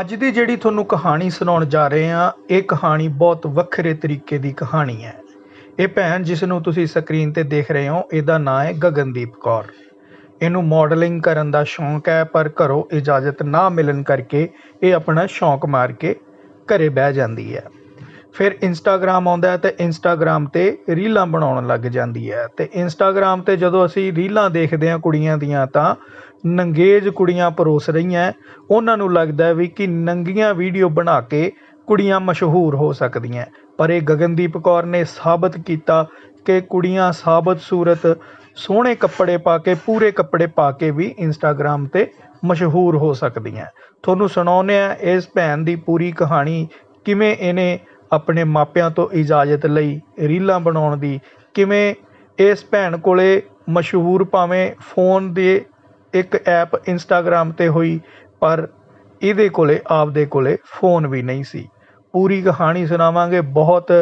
ਅੱਜ ਦੀ ਜਿਹੜੀ ਤੁਹਾਨੂੰ ਕਹਾਣੀ ਸੁਣਾਉਣ ਜਾ ਰਹੇ ਹਾਂ, ਇਹ ਕਹਾਣੀ ਬਹੁਤ ਵੱਖਰੇ ਤਰੀਕੇ ਦੀ ਕਹਾਣੀ ਹੈ। ਇਹ ਭੈਣ ਜਿਸ ਨੂੰ ਤੁਸੀਂ ਸਕਰੀਨ ਤੇ ਦੇਖ ਰਹੇ ਹੋ, ਇਹਦਾ ਨਾਂ ਹੈ ਗਗਨਦੀਪ ਕੌਰ। ਇਹਨੂੰ ਮਾਡਲਿੰਗ ਕਰਨ ਦਾ ਸ਼ੌਂਕ ਹੈ, ਪਰ ਘਰੋਂ ਇਜਾਜ਼ਤ ਨਾ ਮਿਲਣ ਕਰਕੇ ਇਹ ਆਪਣਾ ਸ਼ੌਂਕ ਮਾਰ ਕੇ ਘਰੇ ਬਹਿ ਜਾਂਦੀ ਹੈ। ਫਿਰ ਇੰਸਟਾਗ੍ਰਾਮ ਆਉਂਦਾ ਹੈ ਤੇ ਇੰਸਟਾਗ੍ਰam ਤੇ ਰੀਲਾਂ ਬਣਾਉਣ ਲੱਗ ਜਾਂਦੀ ਹੈ। ਅਤੇ ਇੰਸਟਾਗ੍ਰਾਮ ਤੇ ਜਦੋਂ ਅਸੀਂ ਰੀਲਾਂ ਦੇਖਦੇ ਹਾਂ ਕੁੜੀਆਂ ਦੀਆਂ ਤਾਂ ਨੰਗੇਜ ਕੁੜੀਆਂ ਪਰੋਸ ਰਹੀਆਂ ਉਹਨਾਂ ਨੂੰ ਲੱਗਦਾ ਵੀ ਕਿ ਨੰਗੀਆਂ ਵੀਡੀਓ ਬਣਾ ਕੇ ਕੁੜੀਆਂ ਮਸ਼ਹੂਰ ਹੋ ਸਕਦੀਆਂ ਪਰ ਇਹ ਗਗਨਦੀਪ ਕੌਰ ਨੇ ਸਾਬਤ ਕੀਤਾ ਕਿ ਕੁੜੀਆਂ ਸਾਬਤ ਸੂਰਤ, ਸੋਹਣੇ ਕੱਪੜੇ ਪਾ ਕੇ, ਪੂਰੇ ਕੱਪੜੇ ਪਾ ਕੇ ਵੀ ਇੰਸਟਾਗ੍ਰਾਮ ਤੇ ਮਸ਼ਹੂਰ ਹੋ ਸਕਦੀਆਂ ਤੁਹਾਨੂੰ ਸੁਣਾਉਂਦੇ ਆ ਇਸ ਭੈਣ ਦੀ ਪੂਰੀ ਕਹਾਣੀ ਕਿਵੇਂ ਇਹਨੇ ਆਪਣੇ ਮਾਪਿਆਂ ਤੋਂ ਇਜਾਜ਼ਤ ਲਈ ਰੀਲਾਂ ਬਣਾਉਣ ਦੀ। ਕਿਵੇਂ ਇਸ ਭੈਣ ਕੋਲ ਮਸ਼ਹੂਰ ਭਾਵੇਂ ਫੋਨ ਦੇ ਇੱਕ ਐਪ ਇੰਸਟਾਗ੍ਰਾਮ ਤੇ ਹੋਈ, ਪਰ ਇਹਦੇ ਕੋਲ, ਆਪਦੇ ਕੋਲ ਫੋਨ ਵੀ ਨਹੀਂ ਸੀ। ਪੂਰੀ ਕਹਾਣੀ ਸੁਣਾਵਾਂਗੇ। ਬਹੁਤ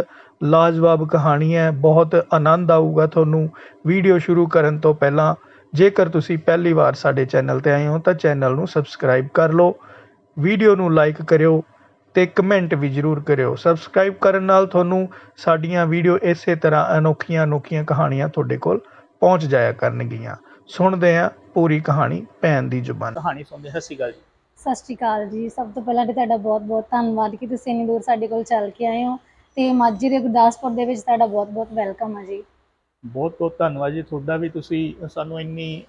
ਲਾਜਵਾਬ ਕਹਾਣੀ ਹੈ। ਬਹੁਤ ਆਨੰਦ ਆਊਗਾ ਤੁਹਾਨੂੰ। ਵੀਡੀਓ ਸ਼ੁਰੂ ਕਰਨ ਤੋਂ ਪਹਿਲਾਂ, ਜੇਕਰ ਤੁਸੀਂ ਪਹਿਲੀ ਵਾਰ ਸਾਡੇ ਚੈਨਲ ਤੇ ਆਏ ਹੋ, ਤਾਂ ਚੈਨਲ ਨੂੰ ਸਬਸਕ੍ਰਾਈਬ ਕਰ ਲਓ। ਵੀਡੀਓ ਨੂੰ ਲਾਈਕ ਕਰਿਓ। ਤੇ ਕਮੈਂਟ ਵੀ ਜ਼ਰੂਰ ਕਰਿਓ। ਸਬਸਕ੍ਰਾਈਬ ਕਰਨ ਨਾਲ ਤੁਹਾਨੂੰ ਸਾਡੀਆਂ ਵੀਡੀਓ ਇਸੇ ਤਰ੍ਹਾਂ ਅਨੋਖੀਆਂ ਅਨੋਖੀਆਂ ਕਹਾਣੀਆਂ ਤੁਹਾਡੇ ਕੋਲ ਪਹੁੰਚ ਜਾਇਆ ਕਰਨਗੀਆਂ। ਸੁਣਦੇ ਹਾਂ ਪੂਰੀ ਕਹਾਣੀ ਭੈਣ ਦੀ ਜ਼ੁਬਾਨ। ਕਹਾਣੀ ਸੁਣਦੇ ਸਤਿ ਸ਼੍ਰੀ ਅਕਾਲ ਜੀ। ਸਤਿ ਸ਼੍ਰੀ ਅਕਾਲ ਜੀ। ਸਭ ਤੋਂ ਪਹਿਲਾਂ ਤੇ ਤੁਹਾਡਾ ਬਹੁਤ-ਬਹੁਤ ਧੰਨਵਾਦ ਕਿ ਤੁਸੀਂ ਇੰਨੀ ਦੂਰ ਸਾਡੇ ਕੋਲ ਚੱਲ ਕੇ ਆਏ ਹੋ ਤੇ ਮਾਝੀ ਦੇ ਗੁਰਦਾਸਪੁਰ ਦੇ ਵਿੱਚ ਤੁਹਾਡਾ ਬਹੁਤ-ਬਹੁਤ ਵੈਲਕਮ ਹੈ ਜੀ। ਬਹੁਤ ਬਹੁਤ ਧੰਨਵਾਦ ਜੀ। ਤੁਹਾਡਾ ਵੀ ਤੁਸੀਂ ਸਾਨੂੰ ਇੰਨੀ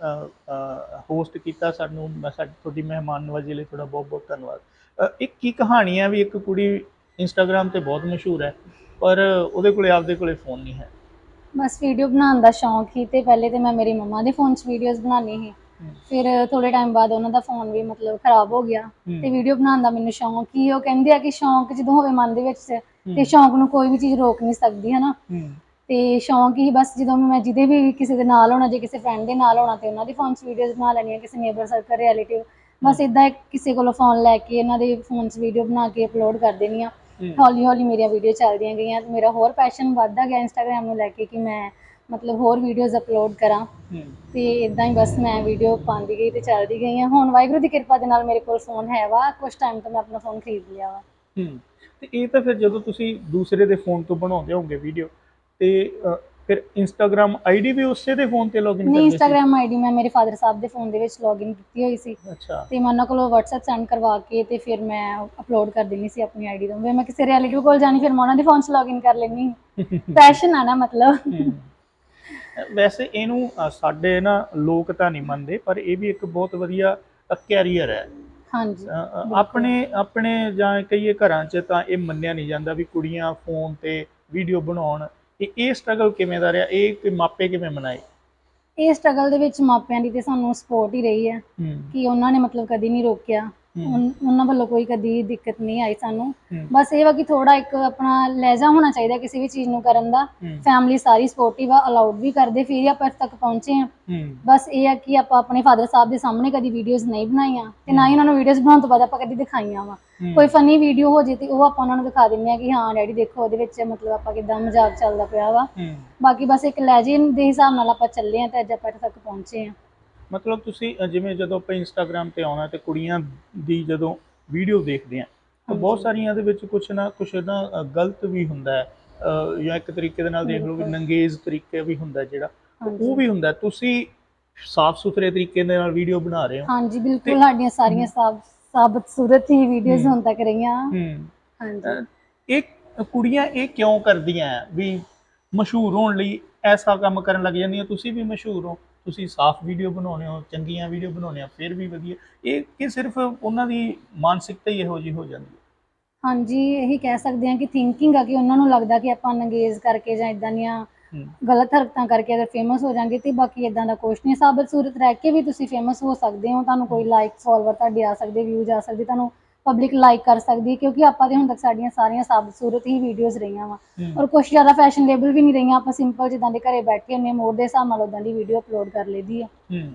ਹੋਸਟ ਕੀਤਾ ਸਾਨੂੰ। ਮੈਂ ਸਾਡੀ ਤੁਹਾਡੀ ਮਹਿਮਾਨ ਨਵਾਜ਼ੀ ਲਈ ਤੁਹਾਡਾ ਬਹੁਤ ਬਹੁਤ ਧੰਨਵਾਦ। ਇੱਕ ਕੀ ਕਹਾਣੀ ਹੈ ਵੀ ਇੱਕ ਕੁੜੀ ਇੰਸਟਾਗ੍ਰam ਤੇ ਬਹੁਤ ਮਸ਼ਹੂਰ ਹੈ ਪਰ ਉਹਦੇ ਕੋਲੇ ਆਪਦੇ ਕੋਲੇ ਫੋਨ ਨਹੀਂ ਹੈ। ਬਸ ਵੀਡੀਓ ਬਣਾਉਣ ਦਾ ਸ਼ੌਂਕ ਸੀ ਤੇ ਪਹਿਲੇ ਤੇ ਮੈਂ ਮੇਰੀ ਮੰਮਾ ਦੇ ਫੋਨ 'ਚ ਵੀਡੀਓਜ਼ ਬਣਾਉਣੀ ਸੀ। ਫਿਰ ਥੋੜੇ ਟਾਈਮ ਬਾਅਦ ਉਹਨਾਂ ਦਾ ਫੋਨ ਵੀ ਮਤਲਬ ਖਰਾਬ ਹੋ ਗਿਆ ਤੇ ਵੀਡੀਓ ਬਣਾਉਣ ਦਾ ਮੈਨੂੰ ਸ਼ੌਂਕ ਹੀ ਉਹ ਕਹਿੰਦੇ ਆ ਕਿ ਸ਼ੌਂਕ ਜਦੋਂ ਹੋਵੇ ਮਨ ਦੇ ਵਿੱਚ ਤੇ ਸ਼ੌਂਕ ਨੂੰ ਕੋਈ ਵੀ ਚੀਜ਼ ਰੋਕ ਨਹੀਂ ਸਕਦੀ ਹੈ ਨਾ ਹੂੰ। ਤੇ ਸ਼ੌਂਕ ਹੀ ਬਸ ਜਦੋਂ ਮੈਂ ਜਿਹਦੇ ਵੀ ਕਿਸੇ ਦੇ ਨਾਲ ਹੋਣਾ ਜੇ ਕਿਸੇ ਫਰੈਂਡ ਦੇ ਨਾਲ ਹੋਣਾ ਤੇ ਉਹਨਾਂ ਦੀ ਫੋਨ 'ਚ ਵੀਡੀਓਜ਼ ਬਣਾ ਲੈਣੀਆਂ ਕਿਸੇ ਨੇਬਰ ਸਰਕਲ ਰਿਲੇਟਿਵ ਬਸ ਇਦਾਂ ਕਿਸੇ ਕੋਲੋਂ ਫੋਨ ਲੈ ਕੇ ਇਹਨਾਂ ਦੇ ਫੋਨ 'ਚ ਵੀਡੀਓ ਬਣਾ ਕੇ ਅਪਲੋਡ ਕਰ ਦੇਣੀ ਆ। ਹੌਲੀ ਹੌਲੀ ਮੇਰੀਆਂ ਵੀਡੀਓ ਚੱਲਦੀਆਂ ਗਈਆਂ। ਤੇ ਮੇਰਾ ਹੋਰ ਪੈਸ਼ਨ ਵੱਧਦਾ ਗਿਆ ਇੰਸਟਾਗ੍ਰam ਨੂੰ ਲੈ ਕੇ ਕਿ ਮੈਂ ਮਤਲਬ ਹੋਰ ਵੀਡੀਓਜ਼ ਅਪਲੋਡ ਕਰਾਂ। ਤੇ ਇਦਾਂ ਹੀ ਬਸ ਮੈਂ ਵੀਡੀਓ ਪਾਉਂਦੀ ਗਈ ਤੇ ਚੱਲਦੀ ਗਈ ਹਾਂ ਹੁਣ ਵਾਹਿਗੁਰੂ ਦੀ ਕਿਰਪਾ ਦੇ ਨਾਲ ਮੇਰੇ ਕੋਲ ਫੋਨ ਹੈ ਵਾ। ਕੁਝ ਟਾਈਮ ਤੋਂ ਮੈਂ ਆਪਣਾ ਫੋਨ ਖਰੀਦ ਲਿਆ ਵਾ। ਤੇ ਇਹ ਤਾਂ ਫਿਰ ਜਦੋਂ ਤੁਸੀਂ ਦੂਸਰੇ ਦੇ ਫੋਨ ਤੋਂ ਬਣਾਉਂਦੇ ਹੋਵੋਗੇ ਵੀਡੀਓ ਤੇ ਫਿਰ ਇੰਸਟਾਗ੍ਰam ਆਈਡੀ ਵੀ ਉਸੇ ਦੇ ਫੋਨ ਤੇ ਲੌਗਇਨ ਨਹੀਂ ਕਰਦੇ ਸੀ? ਇੰਸਟਾਗ੍ਰam ਆਈਡੀ ਮੈਂ ਮੇਰੇ ਫਾਦਰ ਸਾਹਿਬ ਦੇ ਫੋਨ ਦੇ ਵਿੱਚ ਲੌਗਇਨ ਕੀਤੀ ਹੋਈ ਸੀ। ਅੱਛਾ। ਤੇ ਮੈਂ ਉਹਨਾਂ ਕੋਲੋਂ WhatsApp ਸੈਂਡ ਕਰਵਾ ਕੇ ਤੇ ਫਿਰ ਮੈਂ ਅਪਲੋਡ ਕਰ ਦਿੰਦੀ ਸੀ ਆਪਣੀ ਆਈਡੀ ਤੋਂ। ਵੀ ਮੈਂ ਕਿਸੇ ਰਿਐਲਿਟੀ ਕੋਲ ਜਾਣੀ ਫਿਰ ਮੈਂ ਉਹਨਾਂ ਦੇ ਫੋਨ 'ਚ ਲੌਗਇਨ ਕਰ ਲੈਣੀ ਪੈਸ਼ਨ ਆ ਨਾ ਮਤਲਬ। ਹਮ। ਵੈਸੇ ਇਹਨੂੰ ਅ, ਸਾਡੇ ਨਾ ਲੋਕ ਤਾਂ ਨਹੀਂ ਮੰਨਦੇ ਪਰ ਇਹ ਵੀ ਇੱਕ ਬਹੁਤ ਵਧੀਆ ਕੈਰੀਅਰ ਹੈ। ਹਾਂਜੀ। ਅ, ਅ, ਆਪਣੇ ਆਪਣੇ ਜਾਂ ਕਈਏ ਘਰਾਂ 'ਚ ਤਾਂ ਇਹ ਮੰਨਿਆ ਨਹੀਂ ਜਾਂਦਾ ਵੀ ਕੁੜੀਆਂ ਫੋਨ ਤੇ ਵੀਡੀਓ ਬਣਾਉਣ। ਇਹ ਇਹ ਸਟਰਗਲ ਕਿਵੇਂ ਦਾ ਰਿਹਾ? ਇਹ ਕਿ ਮਾਪੇ ਕਿਵੇਂ ਮਨਾਏ? ਇਹ ਸਟਰਗਲ ਦੇ ਵਿੱਚ ਮਾਪਿਆਂ ਦੀ ਤੇ ਸਾਨੂੰ ਸਪੋਰਟ ਹੀ ਰਹੀ ਹੈ ਕਿ ਉਹਨਾਂ ਨੇ ਮਤਲਬ ਕਦੀ ਨਹੀਂ ਰੋਕਿਆ। ਉਹਨਾਂ ਵੱਲੋਂ ਕੋਈ ਕਦੀ ਦਿੱਕਤ ਨਹੀਂ ਆਈ ਸਾਨੂੰ। ਬਸ ਇਹ ਵਾ ਕਿ ਥੋੜਾ ਇੱਕ ਆਪਣਾ ਲਹਿਜਾ ਹੋਣਾ ਚਾਹੀਦਾ ਕਿਸੇ ਵੀ ਚੀਜ਼ ਨੂੰ ਕਰਨ ਦਾ। ਫੈਮਿਲੀ ਸਾਰੀ ਸਪੋਰਟਿਵ ਆ ਅਲਾਉਡ ਵੀ ਕਰਦੇ ਫਿਰ ਆਪਾਂ ਇੱਥੇ ਤੱਕ ਪਹੁੰਚੇ ਆ ਬਸ ਇਹ ਆ ਕਿ ਆਪਾਂ ਆਪਣੇ ਫਾਦਰ ਸਾਹਿਬ ਦੇ ਸਾਹਮਣੇ ਕਦੀ ਵੀਡੀਓਜ਼ ਨਹੀਂ ਬਣਾਈਆਂ ਤੇ ਨਾ ਹੀ ਉਹਨਾਂ ਨੂੰ ਵੀਡੀਓਜ਼ ਬਣਾਉਣ ਤੋਂ ਬਾਅਦ ਆਪਾਂ ਕਦੀ ਦਿਖਾਈਆਂ ਵਾ। ਕੋਈ ਫਨੀ ਵੀਡੀਓ ਹੋ ਜੇ ਤੇ ਉਹ ਆਪਾਂ ਉਹਨਾਂ ਨੂੰ ਦਿਖਾ ਦਿੰਦੇ ਆ ਕਿ ਹਾਂ ਡੈਡੀ ਦੇਖੋ ਉਹਦੇ ਵਿੱਚ ਮਤਲਬ ਆਪਾਂ ਕਿਦਾਂ ਮਜ਼ਾਕ ਚੱਲਦਾ ਪਿਆ ਵਾ। ਬਾਕੀ ਬਸ ਇੱਕ ਲਹਿਜੇ ਦੇ ਹਿਸਾਬ ਨਾਲ ਆਪਾਂ ਚੱਲੇ ਆ ਤੇ ਅੱਜ ਆਪਾਂ ਇੱਥੇ ਤੱਕ ਪਹੁੰਚੇ ਆ ਮਤਲਬ ਤੁਸੀਂ ਜਿਵੇਂ ਜਦੋਂ ਆਪਾਂ ਇੰਸਟਾਗ੍ਰam ਤੇ ਆਉਣਾ ਤੇ ਕੁੜੀਆਂ ਦੀ ਜਦੋਂ ਵੀਡੀਓ ਦੇਖਦੇ ਆ ਤਾਂ ਬਹੁਤ। ਸਾਰੀਆਂ ਦੇ ਵਿੱਚ ਕੁਛ ਨਾ ਕੁਛ ਨਾ ਗਲਤ ਵੀ ਹੁੰਦਾ ਹੈ। ਜਾਂ ਇੱਕ ਤਰੀਕੇ ਦੇ ਨਾਲ ਦੇਖ ਲਓ ਵੀ। ਨੰਗੇਜ਼ ਤਰੀਕੇ ਵੀ ਹੁੰਦਾ ਜਿਹੜਾ ਉਹ ਵੀ ਹੁੰਦਾ। ਤੁਸੀਂ ਸਾਫ਼ ਸੁਥਰੇ ਤਰੀਕੇ ਦੇ ਨਾਲ ਵੀਡੀਓ ਬਣਾ ਰਹੇ ਹੋ। ਹਾਂਜੀ ਬਿਲਕੁਲ ਸਾਡੀਆਂ ਸਾਰੀਆਂ ਸਾਬ ਸਾਬਤ ਸੂਰਤ ਹੀ ਵੀਡੀਓਜ਼। ਹੁਣ ਤੱਕ ਰਹੀਆਂ। ਹੂੰ। ਹਾਂਜੀ। ਇਹ ਕੁੜੀਆਂ ਇਹ ਕਿਉਂ ਕਰਦੀਆਂ ਵੀ ਮਸ਼ਹੂਰ ਹੋਣ ਲਈ ਐਸਾ ਕੰਮ ਕਰਨ ਲੱਗ ਜਾਂਦੀਆਂ। ਤੁਸੀਂ ਵੀ ਮਸ਼ਹੂਰ ਹੋ। ਤੁਸੀਂ ਸਾਫ਼ ਵੀਡੀਓ ਬਣਾਉਣੇ ਹੋ ਚੰਗੀਆਂ ਵੀਡੀਓ ਬਣਾਉਣੇ ਆ ਫਿਰ ਵੀ ਵਧੀਆ। ਇਹ ਕਿ ਸਿਰਫ ਉਹਨਾਂ ਦੀ ਮਾਨਸਿਕਤਾ ਹੀ ਇਹੋ ਜਿਹੀ ਹੋ ਜਾਂਦੀ ਹੈ? ਹਾਂਜੀ ਇਹੀ ਕਹਿ ਸਕਦੇ ਹਾਂ ਕਿ ਥਿੰਕਿੰਗ ਆ ਕਿ ਉਹਨਾਂ ਨੂੰ ਲੱਗਦਾ ਕਿ ਆਪਾਂ ਨੰਗੇਜ਼ ਕਰਕੇ ਜਾਂ ਇਦਾਂ ਦੀਆਂ ਗਲਤ ਹਰਕਤਾਂ ਕਰਕੇ ਅਗਰ ਫੇਮਸ ਹੋ ਜਾਣਗੇ ਤੇ ਬਾਕੀ ਇਦਾਂ ਦਾ ਕੁਛ ਨਹੀਂ। ਸਾਬਤ ਸੂਰਤ ਰਹਿ ਕੇ ਵੀ ਤੁਸੀਂ ਫੇਮਸ ਹੋ ਸਕਦੇ ਹੋ। ਤੁਹਾਨੂੰ ਕੋਈ ਲਾਈਕ ਫਾਲੋਅਰ ਤੁਹਾਡੇ ਆ ਸਕਦੇ ਵਿਊਜ਼ ਆ ਸਕਦੇ ਤੁਹਾਨੂੰ ਪਬਲਿਕ ਲਾਈਕ ਕਰ ਸਕਦੀ ਹੈ। ਕਿਉਂਕਿ ਆਪਾਂ ਦੇ ਹੁਣ ਤੱਕ ਸਾਡੀਆਂ ਸਾਰੀਆਂ ਸਾਬਤ ਸੂਰਤ ਹੀ ਵੀਡੀਓਜ਼ ਰਹੀਆਂ ਵਾ। ਔਰ ਕੁਛ ਜ਼ਿਆਦਾ ਫੈਸ਼ਨੇਬਲ ਵੀ ਨਹੀਂ ਰਹੀਆਂ। ਆਪਾਂ ਸਿੰਪਲ ਜਿੱਦਾਂ ਦੇ ਘਰੇ ਬੈਠੇ ਹੁੰਨੇ ਮੋੜ ਦੇ ਹਿਸਾਬ ਨਾਲ ਉਦਾਂ ਦੀ ਵੀਡੀਓ ਅਪਲੋਡ ਕਰ ਲਈਦੀ ਆ। ਹੂੰ।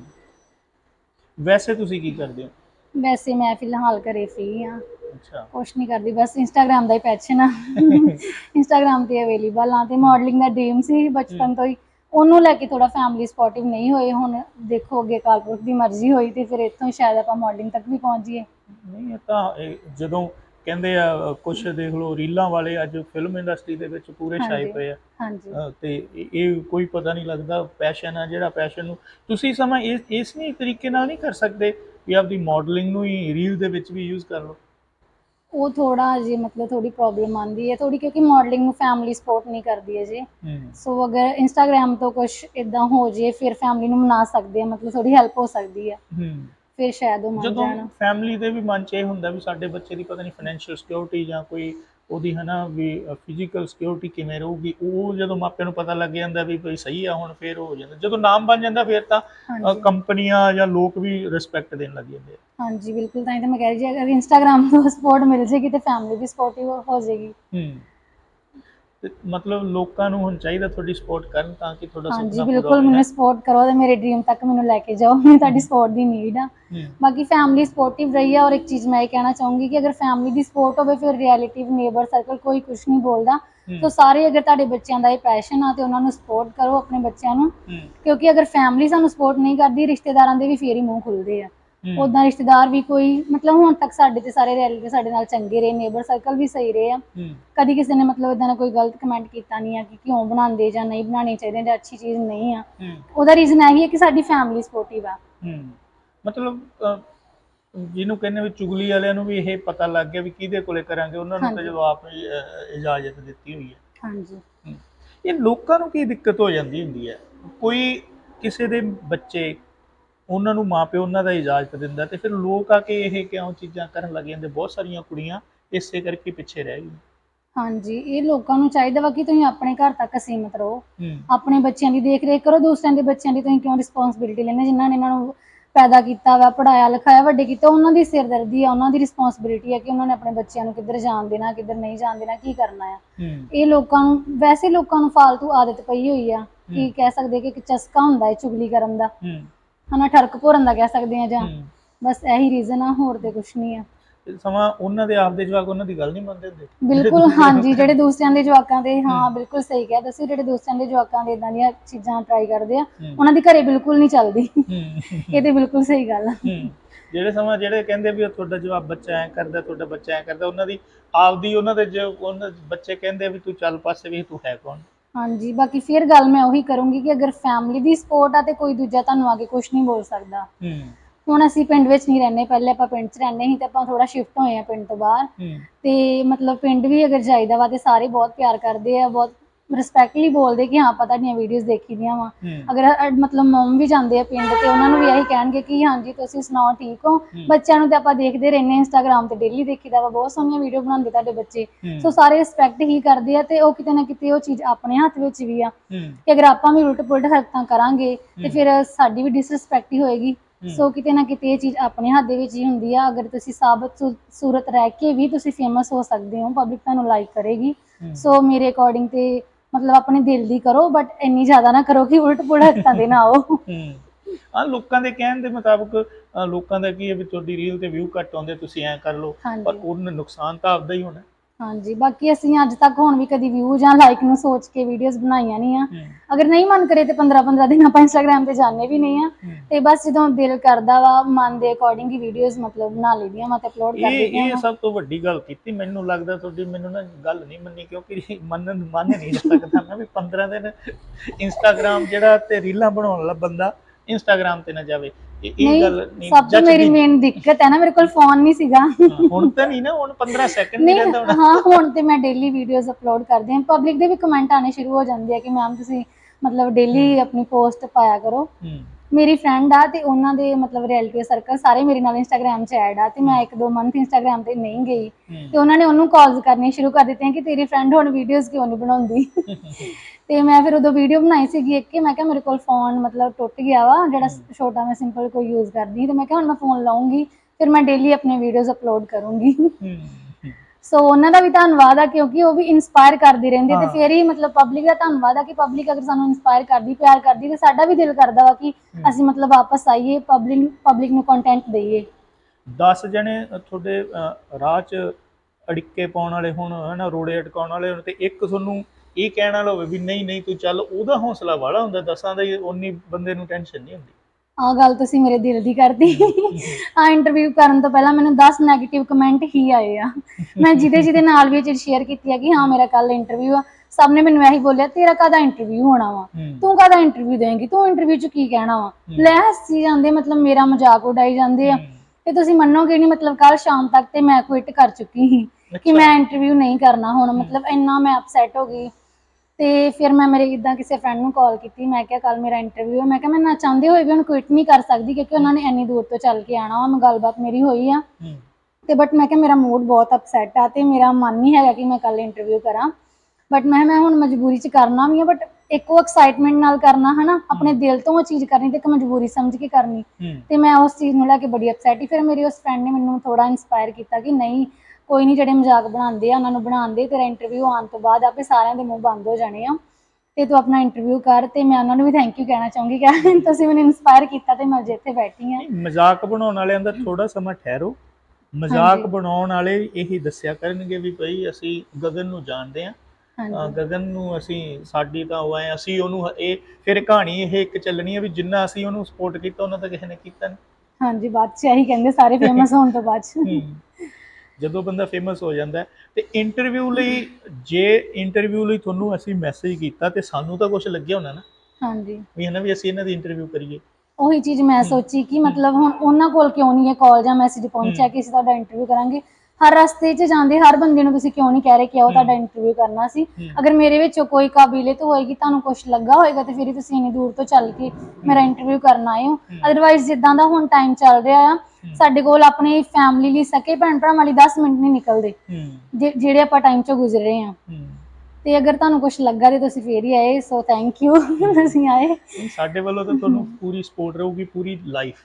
ਵੈਸੇ ਤੁਸੀਂ ਕੀ ਕਰਦੇ ਹੋ? ਵੈਸੇ ਮੈਂ ਫਿਲਹਾਲ ਘਰੇ ਫ੍ਰੀ ਆ ਅੱਛਾ। ਕੁਛ ਨਹੀਂ ਕਰਦੀ ਬਸ ਇੰਸਟਾਗ੍ਰam ਦਾ ਹੀ ਪੈਸ਼ਨ ਆ ਇੰਸਟਾਗ੍ਰam ਤੇ ਅਵੇਲੇਬਲ ਆ ਤੇ ਮਾਡਲਿੰਗ ਦਾ ਡ੍ਰੀਮ ਸੀ ਬਚਪਨ ਤੋਂ ਹੀ। ਉਹਨੂੰ ਲੈ ਕੇ ਥੋੜਾ ਫੈਮਿਲੀ ਸਪੋਰਟਿਵ ਨਹੀਂ ਹੋਏ ਹੁਣ ਦੇਖੋ ਅੱਗੇ ਕਾਲਪੁਰਖ ਦੀ ਮਰਜ਼ੀ ਹੋਈ ਤੇ ਫਿਰ ਇੱਥੋਂ ਸ਼ਾਇਦ ਆਪਾਂ ਮਾਡਲਿੰਗ ਤੱਕ ਵੀ ਪਹੁੰਚ ਜਾਈਏ। ਨਹੀਂ ਇਹ ਤਾਂ ਇਹ ਜਦੋਂ ਕਹਿੰਦੇ ਆ ਕੁਝ ਦੇਖ ਲਓ ਰੀਲਾਂ ਵਾਲੇ ਅੱਜ ਫਿਲਮ ਇੰਡਸਟਰੀ ਦੇ ਵਿੱਚ ਪੂਰੇ ਛਾਏ। ਪਏ ਆ। ਹਾਂਜੀ। ਤੇ ਇਹ- ਇਹ ਕੋਈ ਪਤਾ ਨਹੀਂ ਲੱਗਦਾ ਪੈਸ਼ਨ ਆ ਜਿਹੜਾ ਪੈਸ਼ਨ ਨੂੰ। ਤੁਸੀਂ ਸਮਾਂ ਇਸ ਇਸ ਨਹੀਂ ਤਰੀਕੇ ਨਾਲ ਨਹੀਂ ਕਰ ਸਕਦੇ ਵੀ ਆਪਦੀ ਮਾਡਲਿੰਗ ਨੂੰ ਹੀ ਰੀਲ ਦੇ ਵਿੱਚ ਵੀ ਯੂਜ਼ ਕਰ ਲਓ। ਉਹ ਥੋੜਾ ਜੀ ਮਤਲਬ ਥੋੜੀ ਪ੍ਰੋਬਲਮ ਆਂਦੀ ਹੈ ਥੋੜੀ ਕਿਉਂਕਿ ਮਾਡਲਿੰਗ ਨੂੰ ਫੈਮਿਲੀ ਸਪੋਰਟ ਨਹੀਂ ਕਰਦੀ ਹੈ। ਜੀ ਸੋ ਅਗਰ ਇੰਸਟਾਗ੍ਰam ਤੋਂ ਕੁਝ ਇਦਾਂ ਹੋ ਜੇ ਫਿਰ ਫੈਮਿਲੀ ਨੂੰ ਮਨਾ ਸਕਦੇ ਆ ਮਤਲਬ ਥੋੜੀ ਹੈਲਪ ਹੋ ਸਕਦੀ ਹੈ। ਫਿਰ ਸ਼ਾਇਦ ਉਹ ਮੰਨ ਜਦੋਂ ਜਾਣ। ਫੈਮਿਲੀ ਦੇ ਵੀ ਮਨ ਚ ਇਹ ਹੁੰਦਾ ਵੀ ਸਾਡੇ ਬੱਚੇ ਦੀ ਪਤਾ ਨਹੀਂ ਫਾਈਨੈਂਸ਼ੀਅਲ ਸਿਕਿਉਰਿਟੀ ਜਾਂ ਕੋਈ ਉਹਦੀ ਹਨਾ ਵੀ ਫਿਜ਼ੀਕਲ ਸਿਕਿਉਰਿਟੀ ਕਿਵੇਂ ਰਹੂਗੀ ਉਹ ਜਦੋਂ ਮਾਪਿਆਂ ਨੂੰ ਪਤਾ ਲੱਗ ਜਾਂਦਾ ਵੀ ਭਈ ਸਹੀ ਆ ਹੁਣ ਫੇਰ ਹੋ ਜਾਂਦਾ। ਜਦੋਂ ਨਾਮ ਬਣ ਜਾਂਦਾ ਫਿਰ ਤਾਂ ਕੰਪਨੀਆਂ ਜਾਂ ਲੋਕ ਵੀ ਰਿਸਪੈਕਟ ਦੇਣ ਲੱਗ ਜਾਂਦੇ ਆ। ਹਾਂਜੀ ਬਿਲਕੁਲ ਤਾਂ ਹੀ ਤਾਂ ਮੈਂ ਕਹਿ ਰਹੀ ਜੀ ਅਗਰ ਇੰਸਟਾਗ੍ਰam ਤੋਂ ਸਪੋਰਟ ਮਿਲ ਜੇਗੀ ਤੇ ਫੈਮਿਲੀ ਵੀ ਸਪੋਰਟਿਵ ਹੋ ਜਾਏਗੀ ਹੂੰ। ਮਤਲਬ ਲੋਕਾਂ ਨੂੰ ਹੁਣ ਚਾਹੀਦਾ ਤੁਹਾਡੀ ਸਪੋਰਟ ਕਰਨ ਤਾਂ ਕਿ ਤੁਹਾਡਾ ਹਾਂਜੀ ਸੁਪਨਾ ਪੂਰਾ ਬਿਲਕੁਲ ਮੈਨੂੰ ਸਪੋਰਟ ਕਰੋ ਤੇ ਮੇਰੇ ਡ੍ਰੀਮ ਤੱਕ ਮੈਨੂੰ ਲੈ ਕੇ ਜਾਓ। ਮੈਨੂੰ ਤੁਹਾਡੀ ਸਪੋਰਟ ਦੀ ਨੀਡ ਆ। ਬਾਕੀ ਫੈਮਿਲੀ ਸਪੋਰਟਿਵ ਰਹੀ ਹੈ ਔਰ ਇੱਕ ਚੀਜ਼ ਮੈਂ ਇਹ ਕਹਿਣਾ ਚਾਹੂੰਗੀ ਕਿ ਅਗਰ ਫੈਮਿਲੀ ਦੀ ਸਪੋਰਟ ਹੋਵੇ ਫਿਰ ਰਿਐਲਿਟਿਵ ਨੇਬਰ ਸਰਕਲ ਕੋਈ ਕੁਝ ਨਹੀਂ ਬੋਲਦਾ। ਸੋ ਸਾਰੇ ਅਗਰ ਤੁਹਾਡੇ ਬੱਚਿਆਂ ਦਾ ਇਹ ਪੈਸ਼ਨ ਆ ਤੇ ਉਹਨਾਂ ਨੂੰ ਸਪੋਰਟ ਕਰੋ ਆਪਣੇ ਬੱਚਿਆਂ ਨੂੰ। ਕਿਉਂਕਿ ਅਗਰ ਫੈਮਿਲੀ ਸਾਨੂੰ ਸਪੋਰਟ ਨਹੀਂ ਕਰਦੀ ਰਿਸ਼ਤੇਦਾਰਾਂ ਦੇ ਵੀ ਫੇਰ ਹੀ ਮੂੰਹ ਖੁੱਲਦੇ ਆ। ਉਦਾਂ ਰਿਸ਼ਤੇਦਾਰ ਵੀ ਕੋਈ ਮਤਲਬ ਹੁਣ ਤੱਕ ਸਾਡੇ ਤੇ ਸਾਰੇ ਰਿਐਲਿਟੀ ਸਾਡੇ ਨਾਲ ਚੰਗੇ ਰਹੇ ਨੇਬਰ ਸਰਕਲ ਵੀ ਸਹੀ ਰਹੇ ਆ। ਕਦੀ ਕਿਸੇ ਨੇ ਮਤਲਬ ਇਦਾਂ ਦਾ ਕੋਈ ਗਲਤ ਕਮੈਂਟ ਕੀਤਾ ਨਹੀਂ ਆ ਕਿ ਕਿਉਂ ਬਣਾਉਂਦੇ ਜਾਂ ਨਹੀਂ ਬਣਾਉਣੇ ਚਾਹੀਦੇ ਜਾਂ ਅੱਛੀ ਚੀਜ਼ ਨਹੀਂ ਆ। ਉਹਦਾ ਰੀਜ਼ਨ ਇਹੀ ਹੈ ਕਿ ਸਾਡੀ ਫੈਮਿਲੀ ਸਪੋਰਟਿਵ ਆ। ਮਤਲਬ ਜਿਹਨੂੰ ਕਹਿੰਦੇ ਵੀ ਚੁਗਲੀ ਵਾਲਿਆਂ ਨੂੰ ਵੀ ਇਹ ਪਤਾ ਲੱਗ ਗਿਆ ਵੀ ਕਿਹਦੇ ਕੋਲੇ ਕਰਾਂਗੇ ਉਹਨਾਂ ਨੂੰ ਤਾਂ। ਜਦੋਂ ਆਪ ਇਜਾਜ਼ਤ ਦਿੱਤੀ ਹੋਈ ਹੈ। ਹਾਂਜੀ। ਇਹ ਲੋਕਾਂ ਨੂੰ ਕੀ ਦਿੱਕਤ ਹੋ ਜਾਂਦੀ ਹੁੰਦੀ ਹੈ? ਕੋਈ ਕਿਸੇ ਦੇ ਬੱਚੇ ਉਹਨਾਂ ਨੂੰ ਮਾਪਿਓ ਉਹਨਾਂ ਦਾ ਇਜਾਜ਼ਤ ਦਿੰਦਾ ਤੇ ਫਿਰ ਲੋਕ ਆ ਕੇ ਇਹ ਕਿਉਂ ਚੀਜ਼ਾਂ ਕਰਨ ਲੱਗ ਜਾਂਦੇ? ਬਹੁਤ ਸਾਰੀਆਂ ਕੁੜੀਆਂ ਇਸੇ ਕਰਕੇ ਪਿੱਛੇ ਰਹਿ ਗਈਆਂ। ਹਾਂਜੀ ਇਹ ਲੋਕਾਂ ਨੂੰ ਚਾਹੀਦਾ ਵਾ ਕਿ ਤੁਸੀਂ ਆਪਣੇ ਘਰ ਤੱਕ ਸੀਮਿਤ ਰਹੋ। ਹੂੰ। ਆਪਣੇ ਬੱਚਿਆਂ ਦੀ ਦੇਖ ਰੇਖ ਕਰੋ ਦੂਸਰਿਆਂ ਦੇ ਬੱਚਿਆਂ ਦੀ ਤੁਸੀਂ ਕਿਉਂ ਰਿਸਪੌਂਸਿਬਿਲਟੀ ਲੈਣੇ ਜਿਨ੍ਹਾਂ ਨੇ ਇਹਨਾਂ ਨੂੰ ਪੈਦਾ ਕੀਤਾ ਵਾ ਪੜਾਇਆ ਲਿਖਾਇਆ ਵੱਡੇ ਕੀਤਾ ਉਹਨਾਂ ਦੀ ਸਿਰਦਰਦੀ ਆ ਉਹਨਾਂ ਦੀ ਰਿਸਪੌਂਸਿਬਿਲਟੀ ਆ ਕਿ ਉਹਨਾਂ ਨੇ ਆਪਣੇ ਬੱਚਿਆਂ ਨੂੰ ਕਿੱਧਰ ਜਾਣ ਦੇਣਾ ਕਿੱਧਰ ਨਹੀਂ ਜਾਣ ਦੇਣਾ ਕੀ ਕਰਨਾ ਆ। ਹੂੰ। ਇਹ ਲੋਕਾਂ ਨੂੰ ਵੈਸੇ ਲੋਕਾਂ ਨੂੰ ਫਾਲਤੂ ਆਦਤ ਪਈ ਹੋਈ ਆ ਕੀ। ਕਹਿ ਸਕਦੇ ਕਿ ਇੱਕ ਚਸਕਾ ਹੁੰਦਾ ਹੈ ਚੁਗਲੀ ਕਰਨ ਦਾ। ਹੂੰ। ਹਨਾ ਠਰਕ ਭੋਰਨ ਦਾ ਕਹਿ ਸਕਦੇ ਆ ਜਾਂ ਬਸ ਇਹੀ ਰੀਜ਼ਨ ਆ ਹੋਰ ਤੇ ਕੁਝ ਨਹੀਂ ਆ। ਸਮਾਂ ਉਹਨਾਂ ਦੇ ਆਪ ਦੇ ਜਵਾਕ ਉਹਨਾਂ ਦੀ ਗੱਲ ਨਹੀਂ ਮੰਨਦੇ ਹੁੰਦੇ। ਬਿਲਕੁਲ ਹਾਂਜੀ ਜਿਹੜੇ ਦੂਸਰਿਆਂ ਦੇ ਜਵਾਕਾਂ ਦੇ ਹਾਂ ਬਿਲਕੁਲ ਸਹੀ ਕਿਹਾ ਤੁਸੀਂ ਜਿਹੜੇ ਦੂਸਰਿਆਂ ਦੇ ਜਵਾਕਾਂ ਦੇ ਇਦਾਂ ਦੀਆਂ ਚੀਜ਼ਾਂ ਟਰਾਈ ਕਰਦੇ ਆ। ਉਹਨਾਂ ਦੀ ਘਰੇ ਬਿਲਕੁਲ ਨਹੀਂ ਚੱਲਦੀ। ਇਹ ਤੇ ਬਿਲਕੁਲ ਸਹੀ ਗੱਲ ਆ। ਜਿਹੜੇ ਸਮਾਂ ਜਿਹੜੇ ਕਹਿੰਦੇ ਵੀ ਉਹ ਤੁਹਾਡਾ ਜਵਾਬ ਬੱਚਾ ਐ ਕਰਦਾ ਤੁਹਾਡਾ ਬੱਚਾ ਐ ਕਰਦਾ ਉਹਨਾਂ ਦੀ ਆਪਦੀ ਉਹਨਾਂ ਦੇ ਜੋ ਉਹਨਾਂ ਬੱਚੇ ਕਹਿੰਦੇ ਵੀ ਤੂੰ ਚੱਲ ਪਾਸੇ ਵੀ ਤੂੰ ਹੈ ਕੌਣ? ਹਾਂਜੀ ਬਾਕੀ ਫਿਰ ਗੱਲ ਮੈਂ ਉਹੀ ਕਰੂੰਗੀ ਕਿ ਅਗਰ ਫੈਮਿਲੀ ਦੀ ਸਪੋਰਟ ਆ ਤੇ ਕੋਈ ਦੂਜਾ ਤੁਹਾਨੂੰ ਕੇ ਕੁਝ ਨਹੀਂ ਬੋਲ ਸਕਦਾ। ਹੂੰ। ਹੁਣ ਅਸੀਂ ਪਿੰਡ ਵਿੱਚ ਨਹੀਂ ਰਹਿੰਦੇ ਪਹਿਲੇ ਆਪਾਂ ਪਿੰਡ 'ਚ ਰਹਿੰਦੇ ਸੀ ਤੇ ਆਪਾਂ ਥੋੜਾ ਸ਼ਿਫਟ ਹੋਏ ਆ ਪਿੰਡ ਤੋਂ ਬਾਹਰ। ਹੂੰ। ਤੇ ਮਤਲਬ ਪਿੰਡ ਵੀ ਅਗਰ ਜਾਈਦਾ ਵਾ ਤੇ ਸਾਰੇ ਬਹੁਤ ਪਿਆਰ ਕਰਦੇ ਆ ਬਹੁਤ ਰਿਸਪੈਕਟਲੀ ਬੋਲਦੇ ਕਿ ਹਾਂ ਪਤਾ ਦੀਆਂ ਵੀਡੀਓਜ਼ ਦੇਖੀ ਦੀਆਂ ਵਾ। ਅਗਰ ਮਤਲਬ ਮਮ ਵੀ ਜਾਂਦੇ ਆ ਪਿੰਡ ਤੇ ਉਹਨਾਂ ਨੂੰ ਵੀ ਇਹੀ ਕਹਿਣਗੇ ਕਿ ਹਾਂਜੀ ਤੁਸੀਂ ਸੁਣਾਓ ਠੀਕ ਹੋ? ਬੱਚਿਆਂ ਨੂੰ ਤੇ ਆਪਾਂ ਦੇਖਦੇ ਰਹਿੰਦੇ ਆ ਇੰਸਟਾਗ੍ਰam ਤੇ ਡੇਲੀ ਦੇਖੀਦਾ ਵਾ। ਬਹੁਤ ਸੋਹਣੀਆਂ ਵੀਡੀਓ ਬਣਾਉਂਦੇ ਤੁਹਾਡੇ ਬੱਚੇ। ਸੋ ਸਾਰੇ ਰਿਸਪੈਕਟ ਹੀ ਕਰਦੇ ਆ ਤੇ ਉਹ ਕਿਤੇ ਨਾ ਕਿਤੇ ਉਹ ਚੀਜ਼ ਆਪਣੇ ਹੱਥ ਵਿੱਚ ਵੀ ਆ। ਕਿ ਅਗਰ ਆਪਾਂ ਵੀ ਉਲਟ ਪੁਲਟ ਹਰਕਤਾਂ ਕਰਾਂਗੇ ਤੇ ਫਿਰ ਸਾਡੀ ਵੀ ਡਿਸਰਿਸਪੈਕਟ ਹੀ ਹੋਏਗੀ। ਸੋ ਕਿਤੇ ਨਾ ਕਿਤੇ ਇਹ ਚੀਜ਼ ਆਪਣੇ ਹੱਥ ਦੇ ਵਿੱਚ ਹੀ ਹੁੰਦੀ ਆ। ਅਗਰ ਤੁਸੀਂ ਸਾਬਤ ਸੂਰਤ ਰਹਿ ਕੇ ਵੀ ਤੁਸੀਂ ਫੇਮਸ ਹੋ ਸਕਦੇ ਹੋ ਪਬਲਿਕ ਤੁਹਾਨੂੰ ਲਾਈਕ ਕਰੇਗੀ। ਸੋ ਮੇਰੇ ਅਕੋਰਡਿੰਗ ਤੇ ਮਤਲਬ ਆਪਣੇ ਦਿਲ ਦੀ ਕਰੋ ਬਟ ਇੰਨੀ ਜ਼ਿਆਦਾ ਨਾ ਕਰੋ ਕਿ ਉਲਟ ਪੁਲਟ ਹਰਕਤਾਂ ਦੇ ਨਾ ਆਓ। ਹੂੰ। ਆ ਲੋਕਾਂ ਦੇ ਕਹਿਣ ਦੇ ਮੁਤਾਬਕ ਅ, ਲੋਕਾਂ ਦਾ ਕੀ ਹੈ ਵੀ ਤੁਹਾਡੀ ਰੀਲ ਤੇ ਵਿਊ ਘੱਟ ਆਉਂਦੇ ਤੁਸੀਂ ਐਂ ਕਰ ਲਓ। ਪਰ ਉਹਨਾਂ ਨੁਕਸਾਨ ਤਾਂ ਆਪਦਾ ਹੀ ਹੋਣਾ। ਹਾਂਜੀ ਬਾਕੀ ਅਸੀਂ ਅੱਜ ਤੱਕ ਹੁਣ ਵੀ ਕਦੀ ਵਿਊ ਜਾਂ ਲਾਈਕ ਨੂੰ ਸੋਚ ਕੇ ਵੀਡੀਓਜ਼ ਬਣਾਈਆਂ ਨਹੀਂ ਆ। ਅਗਰ ਨਹੀਂ ਮਨ ਕਰੇ ਤੇ 15 15 ਦਿਨ ਆਪਾਂ ਇੰਸਟਾਗ੍ਰam ਤੇ ਜਾਂਦੇ ਵੀ ਨਹੀਂ ਆ। ਤੇ ਬਸ ਜਦੋਂ ਦਿਲ ਕਰਦਾ ਵਾ ਮਨ ਦੇ ਅਕੋਰਡਿੰਗ ਹੀ ਵੀਡੀਓਜ਼ ਮਤਲਬ ਬਣਾ ਲਈਦੀਆਂ ਵਾ ਤੇ ਅਪਲੋਡ ਕਰ ਦਿੰਦੀਆਂ ਇਹ ਸਭ ਤੋਂ ਵੱਡੀ ਗੱਲ ਕੀਤੀ ਮੈਨੂੰ ਲੱਗਦਾ ਤੁਹਾਡੀ ਮੈਨੂੰ ਨਾ ਗੱਲ ਨਹੀਂ ਮੰਨੀ ਕਿਉਂਕਿ ਮੰਨਣ ਮੰਨ ਨਹੀਂ ਸਕਦਾ ਮੈਂ ਵੀ 15 ਦਿਨ ਇੰਸਟਾਗ੍ਰam ਜਿਹੜਾ ਤੇ ਰੀਲਾਂ ਬਣਾਉਣ ਵਾਲਾ ਬੰਦਾ ਇੰਸਟਾਗ੍ਰam ਤੇ ਨਾ ਜਾਵੇ। ਇਹ ਗੱਲ ਨਹੀਂ ਸਭ ਤੋਂ ਮੇਰੀ। ਮੇਨ ਦਿੱਕਤ ਹੈ ਨਾ ਮੇਰੇ ਕੋਲ ਫੋਨ ਨਹੀਂ ਸੀਗਾ। ਹੁਣ ਤਾਂ ਨਹੀਂ ਨਾ ਹੁਣ 15 ਸੈਕਿੰਡ ਨਹੀਂ ਰਹਿੰਦਾ ਹੁਣ। ਹਾਂ ਹੁਣ ਤੇ ਮੈਂ ਡੇਲੀ ਵੀਡੀਓਜ਼ ਅਪਲੋਡ ਕਰਦੀ ਹਾਂ। ਪਬਲਿਕ ਦੇ ਵੀ ਕਮੈਂਟ ਆਣੇ ਸ਼ੁਰੂ ਹੋ ਜਾਂਦੇ ਆ ਕਿ ਮੈਮ ਤੁਸੀਂ ਮਤਲਬ ਡੇਲੀ ਆਪਣੀ ਪੋਸਟ ਪਾਇਆ ਕਰੋ। ਮੇਰੀ ਫਰੈਂਡ ਆ ਤੇ ਉਹਨਾਂ ਦੇ ਮਤਲਬ ਰਿਐਲਿਟੀ ਸਰਕਲ ਸਾਰੇ ਮੇਰੇ ਨਾਲ ਇੰਸਟਾਗ੍ਰam 'ਚ ਐਡ ਆ ਤੇ ਮੈਂ ਇੱਕ ਦੋ ਮੰਥ ਇੰਸਟਾਗ੍ਰam ਤੇ ਨਹੀਂ ਗਈ। ਤੇ ਉਹਨਾਂ ਨੇ ਉਹਨੂੰ ਕਾਲਸ ਕਰਨੀਆਂ ਸ਼ੁਰੂ ਕਰ ਦਿੱਤੀਆਂ ਕਿ ਤੇਰੀ ਫਰੈਂਡ ਹੁਣ ਵੀਡੀਓਜ਼ ਕਿਉਂ ਨਹੀਂ ਬਣਾਉਂਦੀ? ਤੇ ਮੈਂ ਫਿਰ ਉਦੋਂ ਵੀਡੀਓ ਬਣਾਈ ਸੀਗੀ ਇੱਕ ਕਿ ਮੈਂ ਕਿਹਾ ਮੇਰੇ ਕੋਲ ਫੋਨ ਮਤਲਬ ਟੁੱਟ ਗਿਆ ਵਾ ਜਿਹੜਾ ਛੋਟਾ ਮੈਂ ਸਿੰਪਲ ਕੋਈ ਯੂਜ਼ ਕਰਦੀ ਤੇ ਮੈਂ ਕਿਹਾ ਹੁਣ ਮੈਂ ਫੋਨ ਲਾਉਂਗੀ ਫਿਰ ਮੈਂ ਡੇਲੀ ਆਪਣੇ ਵੀਡੀਓਜ਼ ਅਪਲੋਡ ਕਰੂੰਗੀ। ਸੋ ਉਹਨਾਂ ਦਾ ਵੀ ਧੰਨਵਾਦ ਆ ਕਿਉਂਕਿ ਉਹ ਵੀ ਇਨਸਪਾਇਰ ਕਰਦੀ ਰਹਿੰਦੀ ਤੇ। ਫਿਰ ਹੀ ਮਤਲਬ ਪਬਲਿਕ ਦਾ ਧੰਨਵਾਦ ਆ ਕਿ ਪਬਲਿਕ ਅਗਰ ਸਾਨੂੰ ਇਨਸਪਾਇਰ ਕਰਦੀ ਪਿਆਰ ਕਰਦੀ ਤੇ ਸਾਡਾ ਵੀ ਦਿਲ ਕਰਦਾ ਵਾ ਕਿ ਅਸੀਂ ਮਤਲਬ ਵਾਪਸ ਆਈਏ ਪਬਲਿਕ ਪਬਲਿਕ ਨੂੰ ਕੰਟੈਂਟ ਦਈਏ 10 ਜਣੇ ਤੁਹਾਡੇ ਰਾਹ 'ਚ ਅੜਿੱਕੇ ਪਾਉਣ ਵਾਲੇ ਹੋਣ ਹਨਾ ਰੋੜੇ ਅਟਕਾਉਣ ਵਾਲੇ ਹੋਣ ਤੇ ਇੱਕ ਤੁਹਾਨੂੰ ਇਹ ਕਹਿਣ ਵਾਲਾ ਹੋਵੇ ਵੀ ਨਹੀਂ ਨਹੀਂ ਤੂੰ ਚੱਲ ਉਹਦਾ ਹੌਸਲਾ ਵਾਲਾ ਹੁੰਦਾ ਦਸਾਂ ਦਾ ਉਨੀ ਬੰਦੇ ਨੂੰ ਟੈਨਸ਼ਨ ਨਹੀਂ ਹੁੰਦੀ। ਆਹ ਗੱਲ ਤੁਸੀਂ ਮੇਰੇ ਦਿਲ ਦੀ ਕਰਦੀ ਆ ਇੰਟਰਵਿਊ ਕਰਨ ਤੋਂ ਪਹਿਲਾਂ ਮੈਨੂੰ 10 네ਗੇਟਿਵ ਕਮੈਂਟ ਹੀ ਆਏ ਆ। ਮੈਂ ਜਿਹਦੇ ਜਿਹਦੇ ਨਾਲ ਵੀ ਇਹ ਚੀਜ਼ ਸ਼ੇਅਰ ਕੀਤੀ ਆ ਕਿ ਹਾਂ ਮੇਰਾ ਕੱਲ ਇੰਟਰਵਿਊ ਆ। ਸਭ ਨੇ ਮੈਨੂੰ ਇਹੀ ਬੋਲਿਆ ਤੇਰਾ ਕਦਾ ਇੰਟਰਵਿਊ ਹੋਣਾ ਵਾ? ਤੂੰ ਕਦਾ ਇੰਟਰਵਿਊ ਦੇਂਗੀ? ਤੂੰ ਇੰਟਰਵਿਊ ਚ ਕੀ ਕਹਿਣਾ ਵਾ? ਲੈ ਹੱਸੀ ਜਾਂਦੇ ਮਤਲਬ ਮੇਰਾ ਮਜ਼ਾਕ ਉਡਾਈ ਜਾਂਦੇ ਆ। ਤੇ ਤੁਸੀਂ ਮੰਨੋਗੇ ਨਹੀਂ ਮਤਲਬ ਕੱਲ ਸ਼ਾਮ ਤੱਕ ਤੇ ਮੈਂ ਕੁਇਟ ਕਰ ਚੁੱਕੀ ਸੀ ਕਿ ਮੈਂ ਇੰਟਰਵਿਊ ਨਹੀਂ ਕਰਨਾ ਹੁਣ। ਮਤਲਬ ਇੰਨਾ ਮੈਂ ਅਪਸੈਟ ਹੋ ਗਈ। ਤੇ ਫਿਰ ਮੈਂ ਮੇਰੇ ਇਦਾਂ ਕਿਸੇ ਫਰੈਂਡ ਨੂੰ ਕਾਲ ਕੀਤੀ ਮੈਂ ਕਿਹਾ ਕੱਲ ਮੇਰਾ ਇੰਟਰਵਿਊ ਹੈ। ਮੈਂ ਕਿਹਾ ਮੈਂ ਨਾ ਚਾਹੁੰਦੇ ਹੋਏ ਵੀ ਹੁਣ ਕੁਇਟ ਨਹੀਂ ਕਰ ਸਕਦੀ ਕਿਉਂਕਿ ਉਹਨਾਂ ਨੇ ਇੰਨੀ ਦੂਰ ਤੋਂ ਚੱਲ ਕੇ ਆਣਾ ਵਾ ਮੈਂ ਗੱਲਬਾਤ ਮੇਰੀ ਹੋਈ ਆ। ਹੂੰ। ਤੇ ਬਟ ਮੈਂ ਕਿਹਾ ਮੇਰਾ ਮੂਡ ਬਹੁਤ ਅਪਸੈਟ ਆ ਤੇ ਮੇਰਾ ਮਨ ਨਹੀਂ ਹੈਗਾ ਕਿ ਮੈਂ ਕੱਲ ਇੰਟਰਵਿਊ ਕਰਾਂ। ਬਟ ਮੈਂ ਮੈਂ ਹੁਣ ਮਜਬੂਰੀ ਚ ਕਰਨਾ ਵੀ ਆ ਬਟ ਇੱਕ ਉਹ ਐਕਸਾਈਟਮੈਂਟ ਨਾਲ ਕਰਨਾ ਹਨਾ? ਆਪਣੇ ਦਿਲ ਤੋਂ ਉਹ ਚੀਜ਼ ਕਰਨੀ ਤੇ ਇੱਕ ਮਜਬੂਰੀ ਸਮਝ ਕੇ ਕਰਨੀ। ਹੂੰ। ਤੇ ਮੈਂ ਉਸ ਚੀਜ਼ ਨੂੰ ਲੈ ਕੇ ਬੜੀ ਅਪਸੈਟ ਸੀ। ਫਿਰ ਮੇਰੀ ਉਸ ਫਰੈਂਡ ਨੇ ਮੈਨੂੰ ਥੋੜਾ ਇਨਸਪਾਇਰ ਕੀਤਾ ਕਿ ਨਹੀਂ ਕੋਈ ਨਹੀਂ ਜਿਹੜੇ ਮਜ਼ਾਕ ਬਣਾਉਂਦੇ ਆ ਉਹਨਾਂ ਨੂੰ ਬਣਾਉਣ ਦੇ ਤੇਰਾ ਇੰਟਰਵਿਊ ਆਉਣ ਤੋਂ ਬਾਅਦ ਆਪੇ ਸਾਰਿਆਂ ਦੇ ਮੂੰਹ ਬੰਦ ਹੋ ਜਾਣੇ ਆ। ਤੇ ਤੂੰ ਆਪਣਾ ਇੰਟਰਵਿਊ ਕਰ ਤੇ ਮੈਂ ਉਹਨਾਂ ਨੂੰ ਵੀ ਥੈਂਕ ਯੂ ਕਹਿਣਾ ਚਾਹੂੰਗੀ ਕਿ ਤੁਸੀਂ ਮੈਨੂੰ ਇਨਸਪਾਇਰ ਕੀਤਾ ਤੇ ਮੈਂ ਅੱਜ ਇੱਥੇ ਬੈਠੀ ਆ। ਮਜ਼ਾਕ ਬਣਾਉਣ ਵਾਲਿਆਂ ਦਾ ਥੋੜਾ ਸਮਾਂ ਠਹਿਰੋ। ਮਜ਼ਾਕ। ਬਣਾਉਣ ਵਾਲੇ ਇਹੀ ਦੱਸਿਆ ਕਰਨਗੇ ਵੀ ਭਈ ਅਸੀਂ ਗਗਨ ਨੂੰ ਜਾਣਦੇ ਆ। ਗਗਨ ਨੂੰ ਅਸੀਂ ਸਾਡੀ ਤਾਂ ਉਹ ਹੈ ਅਸੀਂ ਉਹਨੂੰ ਇਹ ਫਿਰ ਕਹਾਣੀ ਇਹ ਇੱਕ ਚੱਲਣੀ ਹੈ ਵੀ ਜਿੰਨਾ ਅਸੀਂ ਉਹਨੂੰ ਸਪੋਰਟ ਕੀਤਾ ਉਹਨਾਂ ਤਾਂ ਕਿਸੇ ਨੇ ਕੀਤਾ ਨਹੀਂ ਹਾਂਜੀ ਬਾਅਦ ਚ ਇਹੀ ਕਹਿੰਦੇ ਸਾਰੇ ਫੇਮਸ ਹੋਣ ਤੋਂ ਬਾਅਦ। ਜਦੋਂ ਬੰਦਾ ਫੇਮਸ ਹੋ ਜਾਂਦਾ ਤੇ ਇੰਟਰਵਿਊ ਲਈ ਜੇ ਇੰਟਰਵਿਊ ਲਈ ਤੁਹਾਨੂੰ ਅਸੀਂ ਮੈਸੇਜ ਕੀਤਾ ਤੇ ਸਾਨੂੰ ਤਾਂ ਕੁਝ ਲੱਗਿਆ ਹੋਣਾ ਨਾ। ਹਾਂਜੀ। ਵੀ ਹੈ ਨਾ ਵੀ ਅਸੀਂ ਇਹਨਾਂ ਦੀ ਇੰਟਰਵਿਊ ਕਰੀਏ। ਉਹੀ ਚੀਜ਼ ਮੈਂ ਸੋਚੀ ਕਿ ਮਤਲਬ ਹੁਣ ਉਹਨਾਂ ਕੋਲ ਕਿਉਂ ਨਹੀਂ ਇਹ ਕਾਲ ਜਾਂ ਮੈਸੇਜ ਪਹੁੰਚਿਆ। ਕਿ ਅਸੀਂ ਤੁਹਾਡਾ ਇੰਟਰਵਿਊ ਕਰਾਂਗੇ। ਹਰ ਰਸਤੇ 'ਚ ਜਾਂਦੇ ਹਰ ਬੰਦੇ ਨੂੰ ਤੁਸੀਂ ਕਿਉਂ ਨਹੀਂ ਕਹਿ ਰਹੇ ਕਿ ਆਓ ਤੁਹਾਡਾ ਇੰਟਰਵਿਊ ਕਰਨਾ ਸੀ। ਅਗਰ ਮੇਰੇ ਵਿੱਚੋਂ ਕੋਈ ਕਾਬਲੀਅਤ ਹੋਏਗੀ ਤੁਹਾਨੂੰ ਕੁਝ ਲੱਗਾ ਹੋਏਗਾ ਤੇ ਫਿਰ ਹੀ ਤੁਸੀਂ ਇੰਨੀ ਦੂਰ ਤੋਂ ਚੱਲ ਕੇ ਮੇਰਾ ਇੰਟਰਵਿਊ ਕਰਨ ਆਏ ਹੋ? ਅਦਰਵਾਈਜ਼ ਜਿੱਦਾਂ ਦਾ ਹੁਣ ਟਾਈਮ ਚੱਲ ਰਿਹਾ ਆ ਸਾਡੇ ਕੋਲ ਆਪਣੀ ਫੈਮਿਲੀ ਲਈ ਸਕੇ ਭੈਣ ਭਰਾਵਾਂ ਲਈ 10 ਮਿੰਟ ਨਹੀਂ ਨਿਕਲਦੇ। ਜਿਹੜੇ ਆਪਾਂ ਟਾਈਮ 'ਚੋਂ ਗੁਜ਼ਰ ਰਹੇ ਹੂੰ ਤੇ ਅਗਰ ਤੁਹਾਨੂੰ ਕੁਝ ਲੱਗਾ ਤੇ ਤੁਸੀਂ ਫੇਰ ਹੀ ਆਏ ਸੋ ਥੈਂਕ ਯੂ ਤੁਸੀਂ ਆਏ। ਸਾਡੇ ਵੱਲੋਂ ਤਾਂ ਤੁਹਾਨੂੰ ਪੂਰੀ ਸਪੋਰਟ ਰਹੂਗੀ ਪੂਰੀ ਲਾਈਫ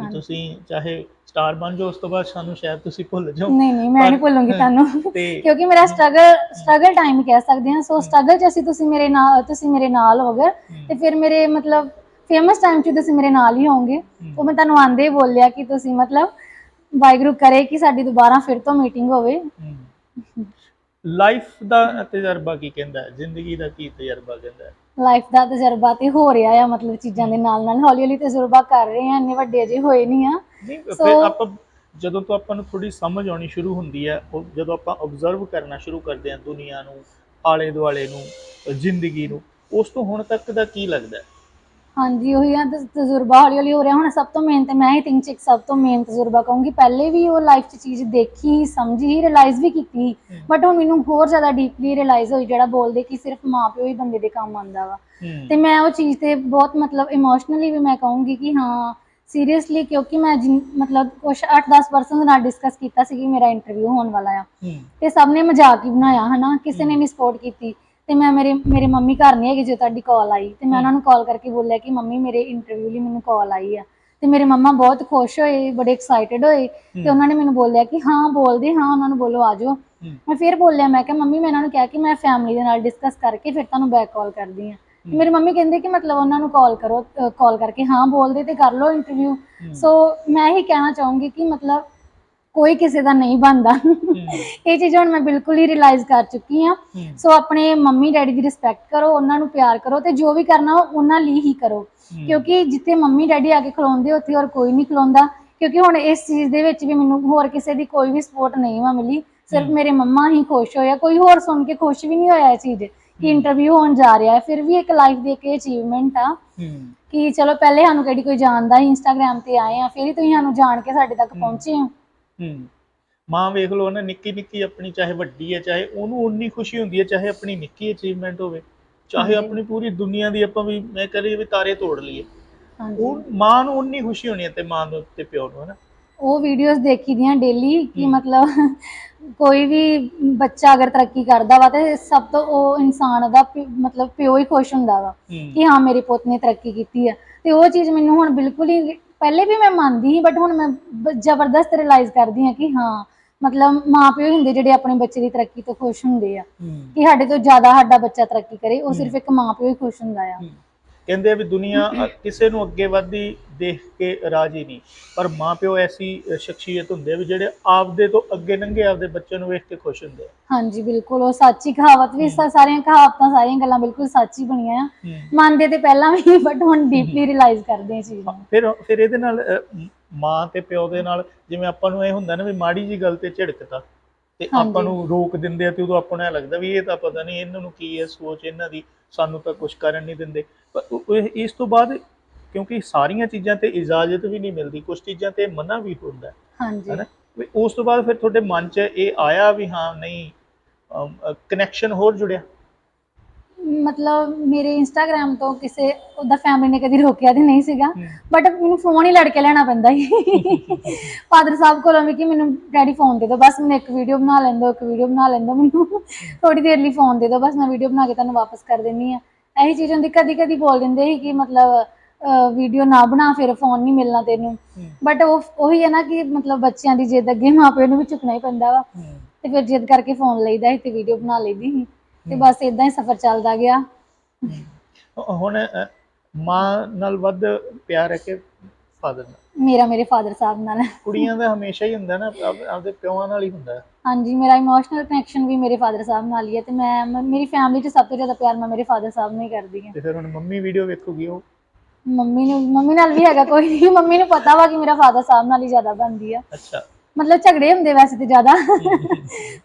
ਹਾਂਜੀ। ਤੁਸੀਂ ਚਾਹੇ ਸਟਾਰ ਬਣ ਜਾਓ ਉਸ ਤੋਂ ਬਾਅਦ ਸਾਨੂੰ ਸ਼ਾਇਦ ਤੁਸੀਂ ਭੁੱਲ ਜਾਓ। ਨਹੀਂ ਨਹੀਂ ਮੈਂ ਨਹੀਂ ਭੁੱਲੂੰਗੀ ਤੁਹਾਨੂੰ। ਕਿਉਂਕਿ ਮੇਰਾ ਸਟਰਗਲ ਸਟਰਗਲ ਟਾਈਮ ਹੀ ਕਹਿ ਸਕਦੇ ਹਾਂ। ਸੋ ਸਟਰਗਲ ਚ ਅਸੀਂ ਤੁਸੀਂ ਮੇਰੇ ਨਾਲ ਤੁਸੀਂ ਮੇਰੇ ਨਾਲ ਹੋਗੇ ਤੇ ਫਿਰ ਮੇਰੇ ਮਤਲਬ ਫੇਮਸ ਟਾਈਮ ਚ ਤੁਸੀਂ ਮੇਰੇ ਨਾਲ ਹੀ ਹੋਵੋਗੇ। ਉਹ ਮੈਂ ਤੁਹਾਨੂੰ ਆਂਦੇ ਬੋਲਿਆ ਕਿ ਤੁਸੀਂ ਮਤਲਬ ਵਾਹਿਗੁਰੂ ਕਰੇ ਕਿ ਸਾਡੀ ਦੁਬਾਰਾ ਫਿਰ ਤੋਂ ਮੀਟਿੰਗ ਹੋਵੇ। ਲਾਈਫ ਦਾ ਤਜਰਬਾ ਕੀ ਕਹਿੰਦਾ ਹੈ? ਜ਼ਿੰਦਗੀ ਦਾ ਕੀ ਤਜਰਬਾ ਕਹਿੰਦਾ ਹੈ? ਲਾਈਫ ਦਾ ਤਜਰਬਾ ਤੇ ਹੋ ਰਿਹਾ ਆ ਮਤਲਬ ਚੀਜ਼ਾਂ ਦੇ ਨਾਲ ਨਾਲ। ਹੌਲੀ ਹੌਲੀ ਤਜਰਬਾ ਕਰ ਰਹੇ ਆ ਇੰਨੇ ਵੱਡੇ ਅਜੇ ਹੋਏ ਨਹੀਂ ਆ। ਨਹੀਂ So- ਫਿਰ ਆਪਾਂ ਜਦੋਂ ਤੋਂ ਆਪਾਂ ਨੂੰ ਥੋੜੀ ਸਮਝ ਆਉਣੀ ਸ਼ੁਰੂ ਹੁੰਦੀ ਹੈ ਉਹ ਜਦੋਂ ਆਪਾਂ ਆਬਜ਼ਰਵ ਕਰਨਾ ਸ਼ੁਰੂ ਕਰਦੇ ਹਾਂ ਦੁਨੀਆ ਨੂੰ ਆਲੇ ਦੁਆਲੇ ਨੂੰ ਜ਼ਿੰਦਗੀ ਨੂੰ ਉਸ ਤੋਂ ਹੁਣ ਤੱਕ ਦਾ ਕੀ ਲੱਗਦਾ? ਹਾਂਜੀ ਉਹੀ ਆ ਤਜ- ਤਜਰਬਾ ਹੌਲੀ ਹੌਲੀ ਹੋ ਰਿਹਾ। ਹੁਣ ਸਭ ਤੋਂ ਮੇਨ ਤੇ ਮੈਂ ਹੀ ਥਿੰਕ ਚ ਇੱਕ ਸਭ ਤੋਂ ਮੇਨ ਤਜਰਬਾ ਕਹੂੰਗੀ ਪਹਿਲੇ ਵੀ ਉਹ ਲਾਈਫ 'ਚ ਚੀਜ਼ ਦੇਖੀ ਸਮਝੀ ਰਿਅਲਾਈਜ਼ ਵੀ ਕੀਤੀ ਬਟ ਹੁਣ ਮੈਨੂੰ ਹੋਰ ਜ਼ਿਆਦਾ ਡੀਪਲੀ ਰਿਅਲਾਈਜ਼ ਹੋਈ ਜਿਹੜਾ ਬੋਲਦੇ ਕਿ ਸਿਰਫ ਮਾਪਿਓ ਹੀ ਬੰਦੇ ਦੇ ਕੰਮ ਆਉਂਦਾ ਵਾ। ਤੇ ਮੈਂ ਉਹ ਚੀਜ਼ ਤੇ ਬਹੁਤ ਮਤਲਬ ਇਮੋਸ਼ਨਲੀ ਵੀ ਮੈਂ ਕਹੂੰਗੀ ਕਿ ਹਾਂ ਸੀਰੀਅਸਲੀ ਕਿਉਂਕਿ ਮੈਂ ਜਿਨ- ਮਤਲਬ ਕੁਛ 8-10 ਪਰਸਨ ਨਾਲ ਡਿਸਕਸ ਕੀਤਾ ਸੀ ਕਿ ਮੇਰਾ ਇੰਟਰਵਿਊ ਹੋਣ ਵਾਲਾ ਆ। ਤੇ ਸਭ ਨੇ ਮਜ਼ਾਕ ਹੀ ਬਣਾਇਆ ਹਨਾ? ਕਿਸੇ ਨੇ ਨਹੀਂ ਸਪੋਰਟ ਕੀਤੀ। ਤੇ ਮੈਂ ਮੇਰੇ ਮੇਰੇ ਮੰਮੀ ਘਰ ਨਹੀਂ ਹੈਗੇ ਜੇ ਤੁਹਾਡੀ ਕਾਲ ਆਈ। ਤੇ ਮੈਂ ਉਹਨਾਂ ਨੂੰ ਕਾਲ ਕਰਕੇ ਬੋਲਿਆ ਕਿ ਮੰਮੀ ਮੇਰੇ ਇੰਟਰਵਿਊ ਲਈ ਮੈਨੂੰ ਕਾਲ ਆਈ ਆ। ਤੇ ਮੇਰੇ ਮੰਮਾ ਬਹੁਤ ਖੁਸ਼ ਹੋਏ ਬੜੇ ਐਕਸਾਈਟਿਡ ਹੋਏ। ਤੇ ਉਹਨਾਂ ਨੇ ਮੈਨੂੰ ਬੋਲਿਆ ਕਿ ਹਾਂ ਬੋਲਦੇ ਹਾਂ ਉਹਨਾਂ ਨੂੰ ਬੋਲੋ ਆ ਜਾਓ। ਮੈਂ ਫਿਰ ਬੋਲਿਆ ਮੈਂ ਕਿਹਾ ਮੰਮੀ ਮੈਂ ਇਹਨਾਂ ਨੂੰ ਕਿਹਾ ਕਿ ਮੈਂ ਫੈਮਿਲੀ ਦੇ ਨਾਲ ਡਿਸਕਸ ਕਰਕੇ ਫਿਰ ਤੁਹਾਨੂੰ ਬੈਕ ਕਾਲ ਕਰਦੀ ਆ ਮੇਰੀ ਮੰਮੀ ਕਹਿੰਦੇ ਕਿ ਮਤਲਬ ਉਹਨਾਂ ਨੂੰ ਕਾਲ ਕਰੋ ਕਾਲ ਕਰਕੇ ਹਾਂ ਬੋਲਦੇ ਤੇ ਕਰ ਲਓ ਇੰਟਰਵਿਊ ਸੋ ਮੈਂ ਇਹੀ ਕਹਿਣਾ ਚਾਹੂੰਗੀ ਕਿ ਮਤਲਬ ਕੋਈ ਕਿਸੇ ਦਾ ਨਹੀਂ ਬਣਦਾ। ਇਹ ਚੀਜ਼ ਹੁਣ ਮੈਂ ਬਿਲਕੁਲ ਹੀ ਰਿਅਲਾਈਜ਼ ਕਰ ਚੁੱਕੀ ਹਾਂ। ਸੋ ਆਪਣੇ ਮੰਮੀ ਡੈਡੀ ਦੀ ਰਿਸਪੈਕਟ ਕਰੋ ਉਹਨਾਂ ਨੂੰ ਪਿਆਰ ਕਰੋ ਤੇ ਜੋ ਵੀ ਕਰਨਾ ਉਹ ਉਹਨਾਂ ਲਈ ਹੀ ਕਰੋ। ਕਿਉਂਕਿ ਜਿੱਥੇ ਮੰਮੀ ਡੈਡੀ ਆ ਕੇ ਖਲੋਂਦੇ ਉੱਥੇ ਹੋਰ ਕੋਈ ਨਹੀਂ ਖਲੋਂਦਾ। ਕਿਉਂਕਿ ਹੁਣ ਇਸ ਚੀਜ਼ ਦੇ ਵਿੱਚ ਵੀ ਮੈਨੂੰ ਹੋਰ ਕਿਸੇ ਦੀ ਕੋਈ ਵੀ ਸਪੋਰਟ ਨਹੀਂ ਵਾ ਮਿਲੀ। ਸਿਰਫ ਮੇਰੇ ਮੰਮਾ ਹੀ ਖੁਸ਼ ਹੋਇਆ। ਕੋਈ ਹੋਰ ਸੁਣ ਕੇ ਖੁਸ਼ ਵੀ ਨਹੀਂ ਹੋਇਆ ਇਹ ਚੀਜ਼। ਕਿ ਇੰਟਰਵਿਊ ਹੋਣ ਜਾ ਰਿਹਾ ਹੈ। ਫਿਰ ਵੀ ਇੱਕ ਲਾਈਫ ਦੀ ਇੱਕ ਅਚੀਵਮੈਂਟ ਆ। ਕਿ ਚਲੋ ਪਹਿਲੇ ਸਾਨੂੰ ਕਿਹੜੀ ਕੋਈ ਜਾਣਦਾ ਸੀ ਇੰਸਟਾਗ੍ਰam ਤੇ ਆਏ ਆ। ਫਿਰ ਹੀ ਤੁਸੀਂ ਸਾਨੂੰ ਜਾਣ ਕੇ ਸਾਡੇ ਤੱਕ ਪਹੁੰਚੇ ਹੋ। ਹੂੰ। ਮਾਂ ਵੇਖ ਲਓ ਨਾ ਨਿੱਕੀ ਨਿੱਕੀ ਆਪਣੀ ਚਾਹੇ ਵੱਡੀ ਹੈ ਚਾਹੇ ਉਹਨੂੰ ਉਨੀ ਖੁਸ਼ੀ ਹੁੰਦੀ ਹੈ ਚਾਹੇ ਆਪਣੀ ਨਿੱਕੀ ਅਚੀਵਮੈਂਟ ਹੋਵੇ ਚਾਹੇ। ਆਪਣੀ ਪੂਰੀ ਦੁਨੀਆ ਦੀ ਆਪਾਂ ਵੀ ਮੈਂ ਕਰੀ ਵੀ ਤਾਰੇ ਤੋੜ ਲਈਏ। ਉਹ ਮਾਂ ਨੂੰ ਉਨੀ ਖੁਸ਼ੀ ਹੋਣੀ ਹੈ ਤੇ ਮਾਂ ਨੂੰ ਤੇ ਪਿਓ ਨੂੰ ਹਨਾ? ਉਹ ਵੀਡੀਓਜ਼ ਦੇਖੀ ਦੀਆਂ ਡੇਲੀ ਕਿ। ਮਤਲਬ ਕੋਈ ਵੀ ਬੱਚਾ ਅਗਰ ਤਰੱਕੀ ਕਰਦਾ ਵਾ ਤੇ ਸਭ ਤੋਂ ਉਹ ਇਨਸਾਨ ਦਾ ਮਤਲਬ ਪਿਓ ਹੀ ਖੁਸ਼ ਹੁੰਦਾ ਵਾ ਕਿ ਹਾਂ ਮੇਰੇ ਪੁੱਤ ਨੇ ਤਰੱਕੀ ਕੀਤੀ ਆ ਤੇ ਉਹ ਚੀਜ਼ ਮੈਨੂੰ ਹੁਣ ਬਿਲਕੁਲ ਹੀ ਪਹਿਲੇ ਵੀ ਮੈਂ ਮੰਨਦੀ ਸੀ ਬਟ ਹੁਣ ਮੈਂ ਬ- ਜ਼ਬਰਦਸਤ ਰਿਅਲਾਈਜ਼ ਕਰਦੀ ਹਾਂ ਕਿ ਹਾਂ ਮਤਲਬ ਮਾਪਿਓ ਹੁੰਦੇ ਜਿਹੜੇ ਆਪਣੇ ਬੱਚੇ ਦੀ ਤਰੱਕੀ ਤੋਂ ਖੁਸ਼ ਹੁੰਦੇ ਆ ਹੂੰ। ਕਿ ਸਾਡੇ ਤੋਂ ਜ਼ਿਆਦਾ ਸਾਡਾ ਬੱਚਾ ਤਰੱਕੀ ਕਰੇ ਉਹ ਸਿਰਫ ਇੱਕ ਮਾਪਿਓ ਹੀ ਖੁਸ਼ ਹੁੰਦਾ ਆ। ਕਹਿੰਦੇ ਆ ਵੀ ਦੁਨੀਆ ਕਿਸੇ ਨੂੰ ਅੱਗੇ ਵਧਦੀ ਦੇਖ ਕੇ ਰਾਜੀ ਨਹੀਂ। ਪਰ ਮਾਪਿਓ ਐਸੀ ਸ਼ਖਸੀਅਤ ਹੁੰਦੇ ਆ ਵੀ ਜਿਹੜੇ ਆਪਦੇ ਤੋਂ ਅੱਗੇ ਲੰਘੇ ਆਪਦੇ ਬੱਚਿਆਂ ਨੂੰ ਵੇਖ ਕੇ ਖੁਸ਼ ਹੁੰਦੇ ਆ। ਹਾਂਜੀ ਬਿਲਕੁਲ। ਉਹ ਸੱਚੀ ਕਹਾਵਤ ਵੀ ਸਾਰੀਆਂ ਕਹਾਵਤਾਂ ਸਾਰੀਆਂ ਗੱਲਾਂ ਬਿਲਕੁਲ ਸੱਚ ਬਣੀਆਂ ਆ। ਮੰਨਦੇ ਤੇ ਪਹਿਲਾਂ ਵੀ ਬਟ ਹੁਣ ਡੀਪਲੀ ਰਿਅਲਾਈਜ਼ ਕਰਦੇ ਹਾਂ ਚੀਜ਼ਾਂ ਨੂੰ। ਫਿਰ ਫਿਰ ਇਹਦੇ ਨਾਲ ਮ- ਤੇ ਪਿਓ ਦੇ ਨਾਲ ਜਿਵੇਂ ਆਪਾਂ ਨੂੰ ਇਹ ਹੁੰਦਾ ਨਾ ਵੀ ਮਾੜੀ ਜੀ ਗੱਲ ਤੇ ਝਿੜਕਤਾ ਤੇ ਆਪਾਂ। ਨੂੰ ਰੋਕ ਦਿੰਦੇ ਆ ਤੇ ਉਦੋਂ ਆਪਾਂ ਨੂੰ ਇਹ ਲੱਗਦਾ ਵੀ ਇਹ ਤਾਂ ਪਤਾ ਨਹੀਂ ਇਹਨਾਂ ਨੂੰ ਕੀ ਹੈ ਸੋਚ ਇਹਨਾਂ ਦੀ। ਸਾਨੂੰ ਤਾਂ ਕੁਝ ਕਰਨ ਨਹੀਂ ਦਿੰਦੇ। ਪਰ ਇਸ ਤੋਂ ਬਾਅਦ ਕਿਉਂਕਿ ਸਾਰੀਆਂ ਚੀਜ਼ਾਂ ਤੇ ਇਜਾਜ਼ਤ ਵੀ ਨਹੀਂ ਮਿਲਦੀ ਕੁਝ ਚੀਜ਼ਾਂ ਤੇ ਮਨਾ ਵੀ ਹੁੰਦਾ ਹਾਂਜੀ। ਹੈਨਾ? ਉਸ ਤੋਂ ਬਾਅਦ ਫਿਰ ਤੁਹਾਡੇ ਮਨ 'ਚ ਇਹ ਆਇਆ ਵੀ ਹਾਂ ਨਹੀਂ ਕਨੈਕਸ਼ਨ ਹੋਰ ਜੁੜਿਆ। ਮਤਲਬ ਮੇਰੇ ਇੰਸਟਾਗ੍ਰam ਤੋਂ ਕਿਸੇ ਉਹਦਾ ਫੈਮਿਲੀ ਨੇ ਕਦੀ ਰੋਕਿਆ ਤੇ ਨਹੀਂ ਸੀਗਾ। ਬਟ ਮੈਨੂੰ ਫੋਨ ਹੀ ਲੜ ਕੇ ਲੈਣਾ ਪੈਂਦਾ ਸੀ। ਫਾਦਰ ਸਾਹਿਬ ਕੋਲੋਂ ਵੀ ਕਿ ਮੈਨੂੰ ਡੈਡੀ ਫੋਨ ਦੇ ਦਿਓ ਬਸ ਮੈਨੂੰ ਇੱਕ ਵੀਡੀਓ ਬਣਾ ਲੈਣ ਦਿਓ ਇੱਕ ਵੀਡੀਓ ਬਣਾ ਲੈਣ ਦਿਓ ਮੈਨੂੰ। ਥੋੜੀ ਦੇਰ ਲਈ ਫੋਨ ਦੇ ਦਿਓ ਬਸ ਮੈਂ ਵੀਡੀਓ ਬਣਾ ਕੇ ਤੁਹਾਨੂੰ ਵਾਪਸ ਕਰ ਦਿੰਨੀ ਆ ਇਹੀ ਚੀਜ਼ ਹੁੰਦੀ ਕਦੀ ਕਦੀ ਬੋਲ ਦਿੰਦੇ ਸੀ ਕਿ ਮਤਲਬ ਵੀਡੀਓ ਨਾ ਬਣਾ ਫਿਰ ਫੋਨ ਨਹੀਂ ਮਿਲਣਾ ਤੈਨੂੰ। ਬਟ ਉਹ ਉਹੀ ਹੈ ਨਾ ਕਿ ਮਤਲਬ ਬੱਚਿਆਂ ਦੀ ਜਿੱਦ ਅੱਗੇ ਮਾਪਿਆਂ ਨੂੰ ਵੀ ਚੁੱਕਣਾ ਹੀ ਪੈਂਦਾ ਵਾ। ਤੇ ਫਿਰ ਜਿੱਦ ਕਰਕੇ ਫੋਨ ਲਈਦਾ ਸੀ ਤੇ ਵੀਡੀਓ ਬਣਾ ਲਈਦੀ ਸੀ। ਤੇ ਬਸ ਇਦਾਂ ਹੀ ਸਫ਼ਰ ਚੱਲਦਾ ਗਿਆ। ਹੁਣ ਅ, ਮਾਂ ਨਾਲ ਵੱਧ ਪਿਆਰ ਹੈ ਕਿ ਫਾਦਰ ਨਾਲ? ਮੇਰਾ ਮੇਰੇ ਫਾਦਰ ਸਾਹਿਬ ਨਾਲ। ਕੁੜੀਆਂ ਦਾ ਹਮੇਸ਼ਾ ਹੀ ਹੁੰਦਾ ਨਾ ਆਪ- ਆਪਦੇ ਪਿਓਾਂ ਨਾਲ ਹੀ ਹੁੰਦਾ। ਹਾਂਜੀ ਮੇਰਾ ਇਮੋਸ਼ਨਲ ਕਨੈਕਸ਼ਨ ਵੀ ਮੇਰੇ ਫਾਦਰ ਸਾਹਿਬ ਨਾਲ ਹੀ ਹੈ ਤੇ ਮੈਂ ਮ- ਮੇਰੀ ਫੈਮਿਲੀ 'ਚ ਸਭ ਤੋਂ ਜ਼ਿਆਦਾ ਪਿਆਰ ਮੈਂ ਮੇਰੇ ਫਾਦਰ ਸਾਹਿਬ ਨੂੰ ਹੀ ਕਰਦੀ ਹਾਂ। ਤੇ ਫਿਰ ਹੁਣ ਮੰਮੀ ਵੀਡੀਓ ਵੇਖੂਗੀ ਉਹ? ਮੰਮੀ ਨੂੰ ਮੰਮੀ ਨਾਲ ਵੀ ਹੈਗਾ ਕੋਈ ਨਹੀਂ ਮੰਮੀ ਨੂੰ ਪਤਾ ਵਾ ਕਿ ਮੇਰਾ ਫਾਦਰ ਸਾਹਿਬ ਨਾਲ ਹੀ ਜ਼ਿਆਦਾ ਬਣਦੀ ਆ। ਅੱਛਾ। ਮਤਲਬ ਝਗੜੇ ਹੁੰਦੇ ਵੈਸੇ ਤੇ ਜ਼ਿਆਦਾ।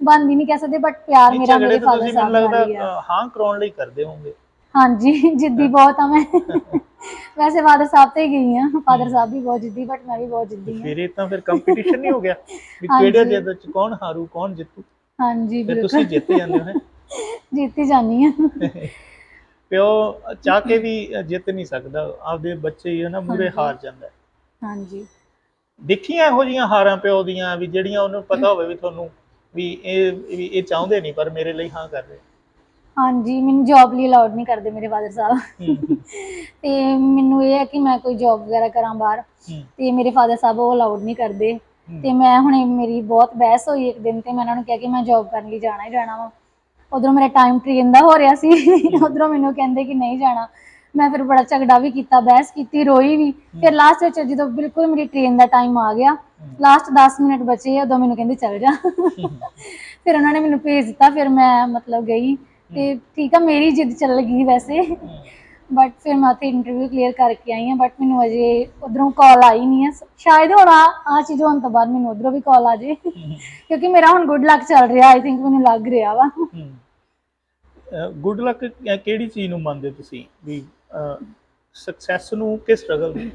ਬਣਦੀ ਨਹੀਂ ਕਹਿ ਸਕਦੇ ਬਟ ਪਿਆਰ ਮੇਰਾ ਮੇਰੇ ਫਾਦਰ ਸਾਹਿਬ ਨਾਲ ਲੱਗਦਾ ਹਾਂ ਕਰਾਉਣ ਲਈ ਕਰਦੇ ਹੋਵੋਗੇ। ਹਾਂਜੀ ਜਿੱਦੀ ਬਹੁਤ ਆ ਮੈਂ। ਵੈਸੇ ਫਾਦਰ ਸਾਹਿਬ ਤੇ ਗਈ ਆ। ਫਾਦਰ ਸਾਹਿਬ ਵੀ ਬਹੁਤ ਜਿੱਦੀ ਬਟ ਮੈਂ ਵੀ ਬਹੁਤ ਜਿੱਦੀ ਆ। ਫਿਰ ਇਹ ਤਾਂ ਫਿਰ ਕੰਪੀਟੀਸ਼ਨ ਨਹੀਂ ਹੋ ਗਿਆ ਵੀ। ਕਿਹੜੇ ਜਿੱਦ ਚ ਕੌਣ ਹਾਰੂ ਕੌਣ ਜਿੱਤੂ। ਹਾਂਜੀ ਬਿਲਕੁਲ ਤੁਸੀਂ ਜਿੱਤ ਜਾਂਦੇ ਹੋ ਹੈਂ। ਜਿੱਤ ਹੀ ਜਾਨੀ ਆ। ਪਿਓ ਚਾਹ ਕੇ ਵੀ ਜਿੱਤ ਨਹੀਂ ਸਕਦਾ। ਆਪਦੇ ਬੱਚੇ ਹੀ ਹੈ ਨਾ ਮੂਰੇ। ਹਾਰ ਜਾਂਦਾ। ਹਾਂਜੀ। ਦੇਖੀਆਂ ਇਹੋ ਜੀਆਂ ਹਾਰਾਂ ਪਿਓ ਦੀਆਂ ਵੀ ਜਿਹੜੀਆਂ ਉਹਨੂੰ ਪਤਾ ਹੋਵੇ ਵੀ ਤੁਹਾਨੂੰ ਵੀ ਇਹ ਵੀ ਇਹ ਚਾਹੁੰਦੇ ਨਹੀਂ ਪਰ ਮੇਰੇ ਲਈ ਹਾਂ ਕਰ ਰਹੇ। ਹਾਂਜੀ ਮੈਨੂੰ ਜੌਬ ਲਈ ਅਲਾਉਡ ਨਹੀਂ ਕਰਦੇ ਮੇਰੇ ਫਾਦਰ ਸਾਹਿਬ। ਤੇ ਮੈਨੂੰ ਇਹ ਹੈ ਕਿ ਮੈਂ ਕੋਈ ਜੌਬ ਵਗੈਰਾ ਕਰਾਂ ਬਾਹਰ ਤੇ ਮੇਰੇ ਫਾਦਰ ਸਾਹਿਬ ਉਹ ਅਲਾਉਡ ਨਹੀਂ ਕਰਦੇ। ਤੇ ਮੈਂ ਹੁਣੇ ਮੇਰੀ ਬਹੁਤ ਬਹਿਸ ਹੋਈ ਇੱਕ ਦਿਨ ਤੇ ਮੈਂ ਉਹਨਾਂ ਨੂੰ ਕਿਹਾ ਕਿ ਮੈਂ ਜੌਬ ਕਰਨ ਲਈ ਜਾਣਾ ਹੀ ਜਾਣਾ ਵਾ। ਉਧਰੋਂ ਮੇਰਾ ਟਾਈਮ ਟ੍ਰੇਨ ਦਾ ਹੋ ਰਿਹਾ ਸੀ। ਉਧਰੋਂ ਮੈਨੂੰ ਕਹਿੰਦੇ ਕਿ ਨਹੀਂ ਜਾਣਾ। ਮੈਂ ਫਿਰ ਬੜਾ ਝਗੜਾ ਵੀ ਕੀਤਾ ਬਹਿਸ ਕੀਤੀ ਰੋਈ ਵੀ। ਫਿਰ ਲਾਸਟ ਵਿੱਚ ਜਦੋਂ ਬਿਲਕੁਲ ਮੇਰੀ ਟ੍ਰੇਨ ਦਾ ਟਾਈਮ ਆ ਗਿਆ ਲਾਸਟ 10 ਮਿੰਟ ਬਚੇ ਉਦੋਂ ਮੈਨੂੰ ਕਹਿੰਦੇ ਚੱਲ ਜਾ। ਫਿਰ ਉਹਨਾਂ ਨੇ ਮੈਨੂੰ ਭੇਜ ਦਿੱਤਾ ਫਿਰ ਮੈਂ ਮਤਲਬ ਗਈ ਤੇ ਠੀਕ ਆ ਮੇਰੀ ਜਿੱਦ ਚੱਲ ਗਈ ਵੈਸੇ। ਬਟ ਫਿਰ ਮੈਂ ਉੱਥੇ ਇੰਟਰਵਿਊ ਕਲੀਅਰ ਕਰਕੇ ਆਈ ਹਾਂ ਬਟ ਮੈਨੂੰ ਅਜੇ ਉਧਰੋਂ ਕਾਲ ਆਈ ਨਹੀਂ ਹੈ ਸ਼ਾਇਦ ਹੁਣ ਆ ਆ ਚੀਜ਼ ਹੋਣ ਤੋਂ ਬਾਅਦ ਮੈਨੂੰ ਉਧਰੋਂ ਵੀ ਕਾਲ ਆ ਜੇ। ਕਿਉਂਕਿ ਮੇਰਾ ਹੁਣ ਗੁੱਡ ਲੱਕ ਚੱਲ ਰਿਹਾ ਆਈ ਥਿੰਕ ਮੈਨੂੰ ਲੱਗ ਰਿਹਾ ਵਾ। ਗੁੱਡ ਲੱਕ ਕਿਹੜੀ ਚੀਜ਼ ਨੂੰ ਮੰਨਦੇ ਤੁਸੀਂ? ਵੀ ਸਕਸੈਸ ਨੂੰ ਕਿ ਸਟਰਗਲ ਨੂੰ?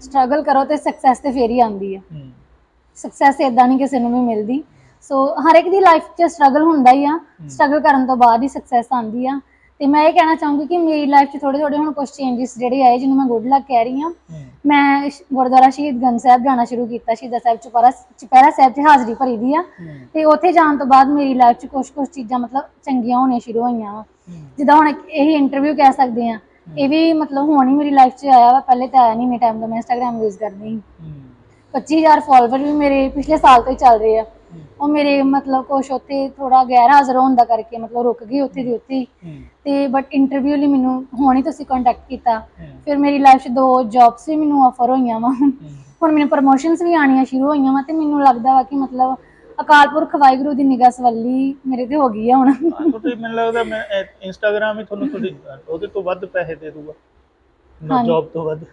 ਸਟਰਗਲ ਕਰੋ ਤੇ ਸਕਸੈਸ ਤੇ ਫੇਰ ਹੀ ਆਉਂਦੀ ਹੈ। ਸਕਸੈਸ ਇਦਾਂ ਨਹੀਂ ਕਿਸੇ ਨੂੰ ਵੀ ਮਿਲਦੀ। ਸੋ ਹਰ ਇੱਕ ਦੀ ਲਾਈਫ 'ਚ ਸਟਰਗਲ ਹੁੰਦਾ ਹੀ ਆ। ਸਟਰਗਲ ਕਰਨ ਤੋਂ ਬਾਅਦ ਹੀ ਸਕਸੈਸ ਆਉਂਦੀ ਆ। ਤੇ ਮੈਂ ਇਹ ਕਹਿਣਾ ਚਾਹੂੰਗੀ ਕਿ ਮੇਰੀ ਲਾਈਫ 'ਚ ਥੋੜੇ ਥੋੜੇ ਹੁਣ ਕੁਝ ਚੇਂਜਸ ਜਿਹੜੇ ਆਏ ਜਿਹਨੂੰ ਮੈਂ ਗੁੱਡ ਲੱਕ ਕਹਿ ਰਹੀ ਹੂੰ, ਮੈਂ ਗੁਰਦੁਆਰਾ ਸ਼ਹੀਦ ਗੰਜ ਸਾਹਿਬ ਜਾਣਾ ਸ਼ੁਰੂ ਕੀਤਾ ਸ਼ਹੀਦਾਂ ਸਾਹਿਬ ਚੁਪਹਿਰਾ ਚੁਪਹਿਰਾ ਸਾਹਿਬ 'ਚ ਹਾਜ਼ਰੀ ਭਰੀ ਦੀ ਆ। ਤੇ ਉੱਥੇ ਜਾਣ ਤੋਂ ਬਾਅਦ ਮੇਰੀ ਲਾਈਫ 'ਚ ਕੁਝ ਕੁਝ ਚੀਜ਼ਾਂ ਮਤਲਬ ਚੰਗੀਆਂ ਹੋਣੀਆਂ ਸ਼ੁਰੂ ਹੋਈਆਂ ਜਿੱਦਾਂ ਹੁਣ ਇਹੀ ਇੰਟਰਵਿਊ ਕਹਿ ਸਕਦੇ ਆ ਇਹ ਵੀ ਮਤਲਬ ਹੁਣ ਹੀ ਮੇਰੀ ਲਾਈਫ 'ਚ ਆਇਆ ਵਾ ਪਹਿਲੇ ਤਾਂ ਆਇਆ ਨਹੀਂ ਇੰਨੇ ਟਾਈਮ ਤੋਂ ਮੈਂ ਇੰਸਟਾਗ੍ਰam ਯੂਜ਼ ਕਰਦੀ ਸੀ। ਹੂੰ, 25000 ਫਾਲੋਅਰ ਵੀ ਮੇਰੇ ਪਿਛਲੇ ਸਾਲ ਤੋਂ ਹੀ ਚੱਲ ਰਹੇ ਆ। ਉਹ ਮੇਰੇ ਮਤਲਬ ਕੁਛ ਉੱਥੇ ਥੋੜਾ ਗੈਰ ਹਾਜ਼ਰ ਹੋਣ ਦਾ ਕਰਕੇ ਮਤਲਬ ਰੁਕ ਗਈ ਉੱਥੇ ਦੀ ਉੱਥੇ ਹੀ। ਤੇ ਬਟ ਇੰਟਰਵਿਊ ਲਈ ਮੈਨੂੰ ਹੁਣ ਹੀ ਤੁਸੀਂ ਕੰਟੈਕਟ ਕੀਤਾ। ਫਿਰ ਮੇਰੀ ਲਾਈਫ 'ਚ ਦੋ ਜੌਬਸ ਵੀ ਮੈਨੂੰ ਆਫਰ ਹੋਈਆਂ ਵਾ। ਹੁਣ ਮੈਨੂੰ ਪ੍ਰਮੋਸ਼ਨਸ ਵੀ ਆਣੀਆਂ ਸ਼ੁਰੂ ਹੋਈਆਂ ਵਾ ਤੇ ਮੈਨੂੰ ਲੱਗਦਾ ਵਾ ਕਿ ਮਤਲਬ ਅਕਾਲ ਪੁਰਖ ਵਾਹਿਗੁਰੂ ਦੀ ਨਿਗਾਹ ਸਵੱਲੀ ਮੇਰੇ ਤੇ ਹੋ ਗਈ ਆ ਹੁਣ। ਆਹ, ਤੇ ਮੈਨੂੰ ਲੱਗਦਾ ਮੈਂ ਇੰਸਟਾਗ੍ਰam ਹੀ ਤੁਹਾਨੂੰ ਤੁਹਾਡੀ ਉਹਦੇ ਤੋਂ ਵੱਧ ਪੈਸੇ ਦੇ ਦੂਗਾ। ਨਾ। ਜੌਬ ਤੋਂ ਵੱਧ।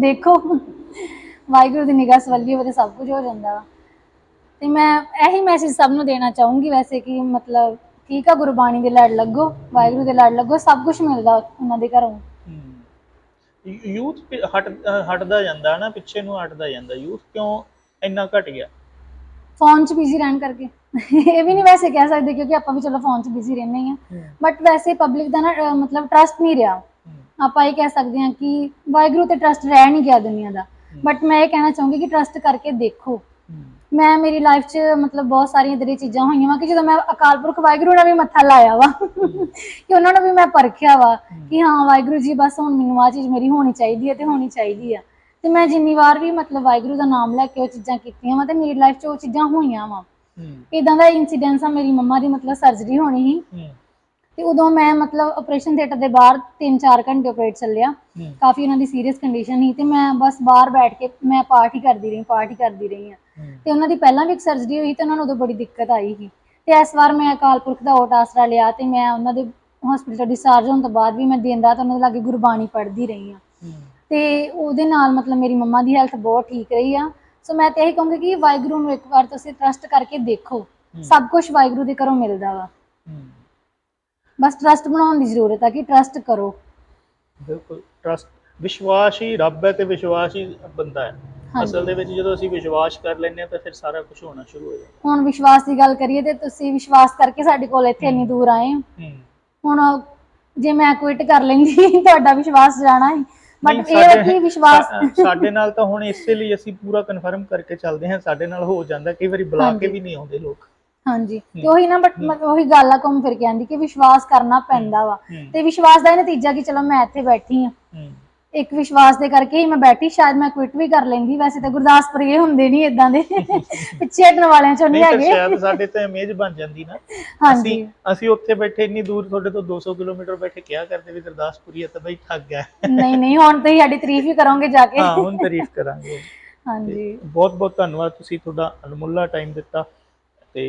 ਦੇਖੋ ਵਾਹਿਗੁਰੂ ਦੀ ਨਿਗਾਹ ਸਵੱਲੀ ਤੇ ਸਭ ਕੁਝ ਹੋ ਜਾਂਦਾ। ਵਾ ਤੇ ਮੈਂ ਇਹੀ ਮੈਸੇਜ ਸਭ ਨੂੰ ਦੇਣਾ ਚਾਹੂੰਗੀ ਵੈਸੇ ਕਿ ਮਤਲਬ ਠੀਕ ਆ ਗੁਰਬਾਣੀ ਦੇ ਲੜ ਲੱਗੋ ਵਾਹਿਗੁਰੂ ਦੇ ਲੜ ਲੱਗੋ ਸਭ ਕੁਝ ਮਿਲਦਾ ਉਹਨਾਂ ਦੇ ਘਰੋਂ। ਯੂਥ ਹਟ ਹਟਦਾ ਜਾਂਦਾ ਨਾ ਪਿੱਛੇ ਨੂੰ ਹਟਦਾ ਜਾਂਦਾ। ਯੂਥ ਕਿਉਂ ਇੰਨਾ ਘਟ ਗਿਆ? ਫੋਨ 'ਚ ਬਿਜ਼ੀ ਰਹਿਣ ਕਰਕੇ। ਇਹ ਵੀ ਨਹੀਂ ਵੈਸੇ ਕਹਿ ਸਕਦੇ ਕਿਉਂਕਿ ਆਪਾਂ ਵੀ ਚਲੋ ਫੋਨ 'ਚ ਬਿਜ਼ੀ ਰਹਿੰਦੇ ਹੀ ਆ। ਬਟ ਵੈਸੇ ਪਬਲਿਕ ਦਾ ਨਾ ਅਹ ਮਤਲਬ ਟਰਸਟ ਨਹੀਂ ਰਿਹਾ। ਆਪਾਂ ਇਹ ਕਹਿ ਸਕਦੇ ਹਾਂ ਕਿ ਵਾਹਿਗੁਰੂ ਤੇ ਟਰਸਟ ਰਹਿ ਨਹੀਂ ਗਿਆ ਦੁਨੀਆ ਦਾ। ਬਟ ਮੈਂ ਇਹ ਕਹਿਣਾ ਚਾਹੂੰਗੀ ਕਿ ਟਰਸਟ ਕਰਕੇ ਦੇਖੋ। ਮੈਂ ਮੇਰੀ ਲਾਈਫ 'ਚ ਮਤਲਬ ਬਹੁਤ ਸਾਰੀਆਂ ਇਦਾਂ ਦੀਆਂ ਚੀਜ਼ਾਂ ਹੋਈਆਂ ਵਾ ਕਿ ਜਦੋਂ ਮੈਂ ਅਕਾਲ ਪੁਰਖ ਵਾਹਿਗੁਰੂ ਨਾਲ ਵੀ ਮੱਥਾ ਲਾਇਆ ਵਾ ਕਿ ਉਹਨਾਂ ਨੂੰ ਵੀ ਮੈਂ ਪਰਖਿਆ ਵਾ ਕਿ ਹਾਂ ਵਾਹਿਗੁਰੂ ਜੀ ਬਸ ਹੁਣ ਮੈਨੂੰ ਆ ਚੀਜ਼ ਮੇਰੀ ਹੋਣੀ ਚਾਹੀਦੀ ਹੈ ਤੇ ਹੋਣੀ ਚਾਹੀਦੀ ਆ। ਤੇ ਮੈਂ ਜਿੰਨੀ ਵਾਰ ਵੀ ਮਤਲਬ ਵਾਹਿਗੁਰੂ ਦਾ ਨਾਮ ਲੈ ਕੇ ਉਹ ਚੀਜ਼ਾਂ ਕੀਤੀਆਂ ਵਾ ਤੇ ਮੇਰੀ ਲਾਈਫ 'ਚ ਉਹ ਚੀਜ਼ਾਂ ਹੋਈਆਂ ਵਾ। ਇਦਾਂ ਦਾ ਇਨਸੀਡੈਂਸ ਆ ਮੇਰੀ ਮੰਮਾ ਦੀ ਮਤਲਬ ਸਰਜਰੀ ਹੋਣੀ ਸੀ। ਤੇ ਉਦੋਂ ਮੈਂ ਮਤਲਬ ਆਪਰੇਸ਼ਨ ਥੀਏਟਰ ਦੇ ਬਾਹਰ 3-4 ਘੰਟੇ ਆਪਰੇਟ ਚੱਲਿਆ। ਕਾਫੀ ਉਹਨਾਂ ਦੀ ਸੀਰੀਅਸ ਕੰਡੀਸ਼ਨ ਸੀ ਤੇ ਮੈਂ ਬਸ ਬਾਹਰ ਬੈਠ ਕੇ ਮੈਂ ਹੀ ਕਰਦੀ ਰਹੀ ਹੀ ਕਰਦੀ ਰਹੀ ਹੂੰ। ਤੇ ਉਹਨਾਂ ਦੀ ਪਹਿਲਾਂ ਵੀ ਇੱਕ ਸਰਜਰੀ ਹੋਈ ਤੇ ਉਹਨਾਂ ਨੂੰ ਉਦੋਂ ਬੜੀ ਦਿੱਕਤ ਆਈ ਸੀ। ਤੇ ਇਸ ਵਾਰ ਮੈਂ ਅਕਾਲ ਪੁਰਖ ਦਾ ਓਟ ਆਸਰਾ ਲਿਆ ਤੇ ਮੈਂ ਉਹਨਾਂ ਦੇ ਹਸਪੀਟਲ ਡਿਸਚਾਰਜ ਹੋਣ ਤੋਂ ਬਾਅਦ ਵੀ ਮੈਂ ਦਿਨ ਰਾਤ ਉਹਨਾਂ ਦੇ ਲਾਗੇ ਗੁਰਬਾਣੀ ਪੜ੍ਹਦੀ ਰਹੀ ਹੂੰ। ਤੇ ਉਹਦੇ ਨਾਲ ਮਤਲਬ ਮੇਰੀ ਮੰਮਾ ਦੀ ਹੈਲਥ ਬਹੁਤ ਠੀਕ ਰਹੀ ਆ। ਸੋ ਮੈਂ ਤੇ ਇਹੀ ਕਹੂੰਗੀ ਕਿ ਵਾਹਿਗੁਰੂ ਨੂੰ ਇੱਕ ਵਾਰ ਤੁਸੀਂ ਟਰਸਟ ਕਰਕੇ ਦੇਖੋ। ਸਭ ਕੁਝ ਵਾਹਿਗੁਰੂ ਦੇ ਘਰੋਂ ਮਿਲਦਾ ਵਾ। ਬਸ ਟਰਸਟ ਬਣਾਉਣ ਦੀ ਜ਼ਰੂਰਤ ਆ ਕਿ ਟਰਸਟ ਕਰੋ। ਬਿਲਕੁਲ ਟਰਸਟ ਵਿਸ਼ਵਾਸ ਹੀ ਰੱਬ ਹੈ ਤੇ ਵਿਸ਼ਵਾਸ ਹੀ ਬੰਦਾ ਹੈ। ਅਸਲ ਦੇ ਵਿੱਚ ਜਦੋਂ ਅਸੀਂ ਵਿਸ਼ਵਾਸ ਕਰ ਲੈਂਦੇ ਹਾਂ ਤਾਂ ਫਿਰ ਸਾਰਾ ਕੁਝ ਹੋਣਾ ਸ਼ੁਰੂ ਹੋ ਜਾਂਦਾ। ਹੁਣ ਵਿਸ਼ਵਾਸ ਦੀ ਗੱਲ ਕਰੀਏ ਤੇ ਤੁਸੀਂ ਵਿਸ਼ਵਾਸ ਕਰਕੇ ਸਾਡੇ ਕੋਲ ਇੱਥੇ ਇੰਨੀ ਦੂਰ ਆਏ ਹੁਣ ਜੇ ਮੈਂ ਕੁਇਟ ਕਰ ਲੈਂਦੀ ਤੁਹਾਡਾ ਵਿਸ਼ਵਾਸ ਜਾਣਾ ਹੈ। ਬਟ ਇਹ ਹੈ ਕਿ ਵਿਸ਼ਵਾਸ ਸਾਡੇ ਨਾਲ ਤਾਂ ਹੁਣ ਇਸੇ ਲਈ ਅਸੀਂ ਪੂਰਾ ਕਨਫਰਮ ਕਰਕੇ ਚੱਲਦੇ ਹਾਂ ਸਾਡੇ ਨਾਲ ਹੋ ਜਾਂਦਾ ਕਈ ਵਾਰੀ ਬੁਲਾ ਕੇ। ਵੀ ਨਹੀਂ ਆਉਂਦੇ ਲੋਕ। ਹਾਂਜੀ। ਤੇ ਉਹੀ ਨਾ ਬਟ ਉਹੀ ਗੱਲ ਆ ਘੁੰਮ ਫਿਰ ਕੇ ਆਂਦੀ ਕਿ ਵਿਸ਼ਵਾਸ ਕਰਨਾ ਪੈਂਦਾ ਵਾ। ਤੇ ਵਿਸ਼ਵਾਸ ਦਾ ਇਹ ਨਤੀਜਾ ਕਿ ਚਲੋ ਮੈਂ ਇੱਥੇ ਬੈਠੀ ਹੂੰ। ਇੱਕ ਵਿਸ਼ਵਾਸ ਦੇ ਕਰਕੇ ਹੀ ਮੈਂ ਬੈਠੀ ਸ਼ਾਇਦ ਮੈਂ ਕੁਇਟ ਵੀ ਕਰ ਲੈਂਦੀ। ਵੈਸੇ ਤਾਂ ਗੁਰਦਾਸਪੁਰ ਇਹ ਹੁੰਦੇ ਨਹੀਂ ਇਦਾਂ ਦੇ। ਪਿੱਛੇ ਹਟਣ ਵਾਲਿਆਂ ਚੋਂ ਨਹੀਂ ਤਾਂ ਹੈਗੇ। ਸ਼ਾਇਦ ਸਾਡੇ ਤੇ ਇਮੇਜ ਬਣ ਜਾਂਦੀ ਨਾ। ਹਾਂਜੀ। ਅਸੀਂ ਅਸੀਂ ਉੱਥੇ ਬੈਠੇ ਇੰਨੀ ਦੂਰ ਤੁਹਾਡੇ ਤੋਂ 200 ਕਿਲੋਮੀਟਰ ਬੈਠੇ ਕਿਹਾ ਕਰਦੇ ਵੀ ਗੁਰਦਾਸਪੁਰੀ ਹੈ ਤਾਂ ਬਈ ਥੱਕ ਗਿਆ ਨਹੀਂ ਨਹੀਂ ਹੁਣ ਤੁਸੀਂ ਸਾਡੀ ਤਾਰੀਫ ਹੀ ਕਰੋਗੇ ਜਾ ਕੇ। ਹਾਂ ਹੁਣ ਤਾਰੀਫ ਕਰਾਂਗੇ। ਹਾਂਜੀ। ਬਹੁਤ ਬਹੁਤ ਧੰਨਵਾਦ ਤੁਸੀਂ ਤੁਹਾਡਾ ਅਨਮੁੱਲਾ ਟਾਈਮ ਦਿੱਤਾ ਤੇ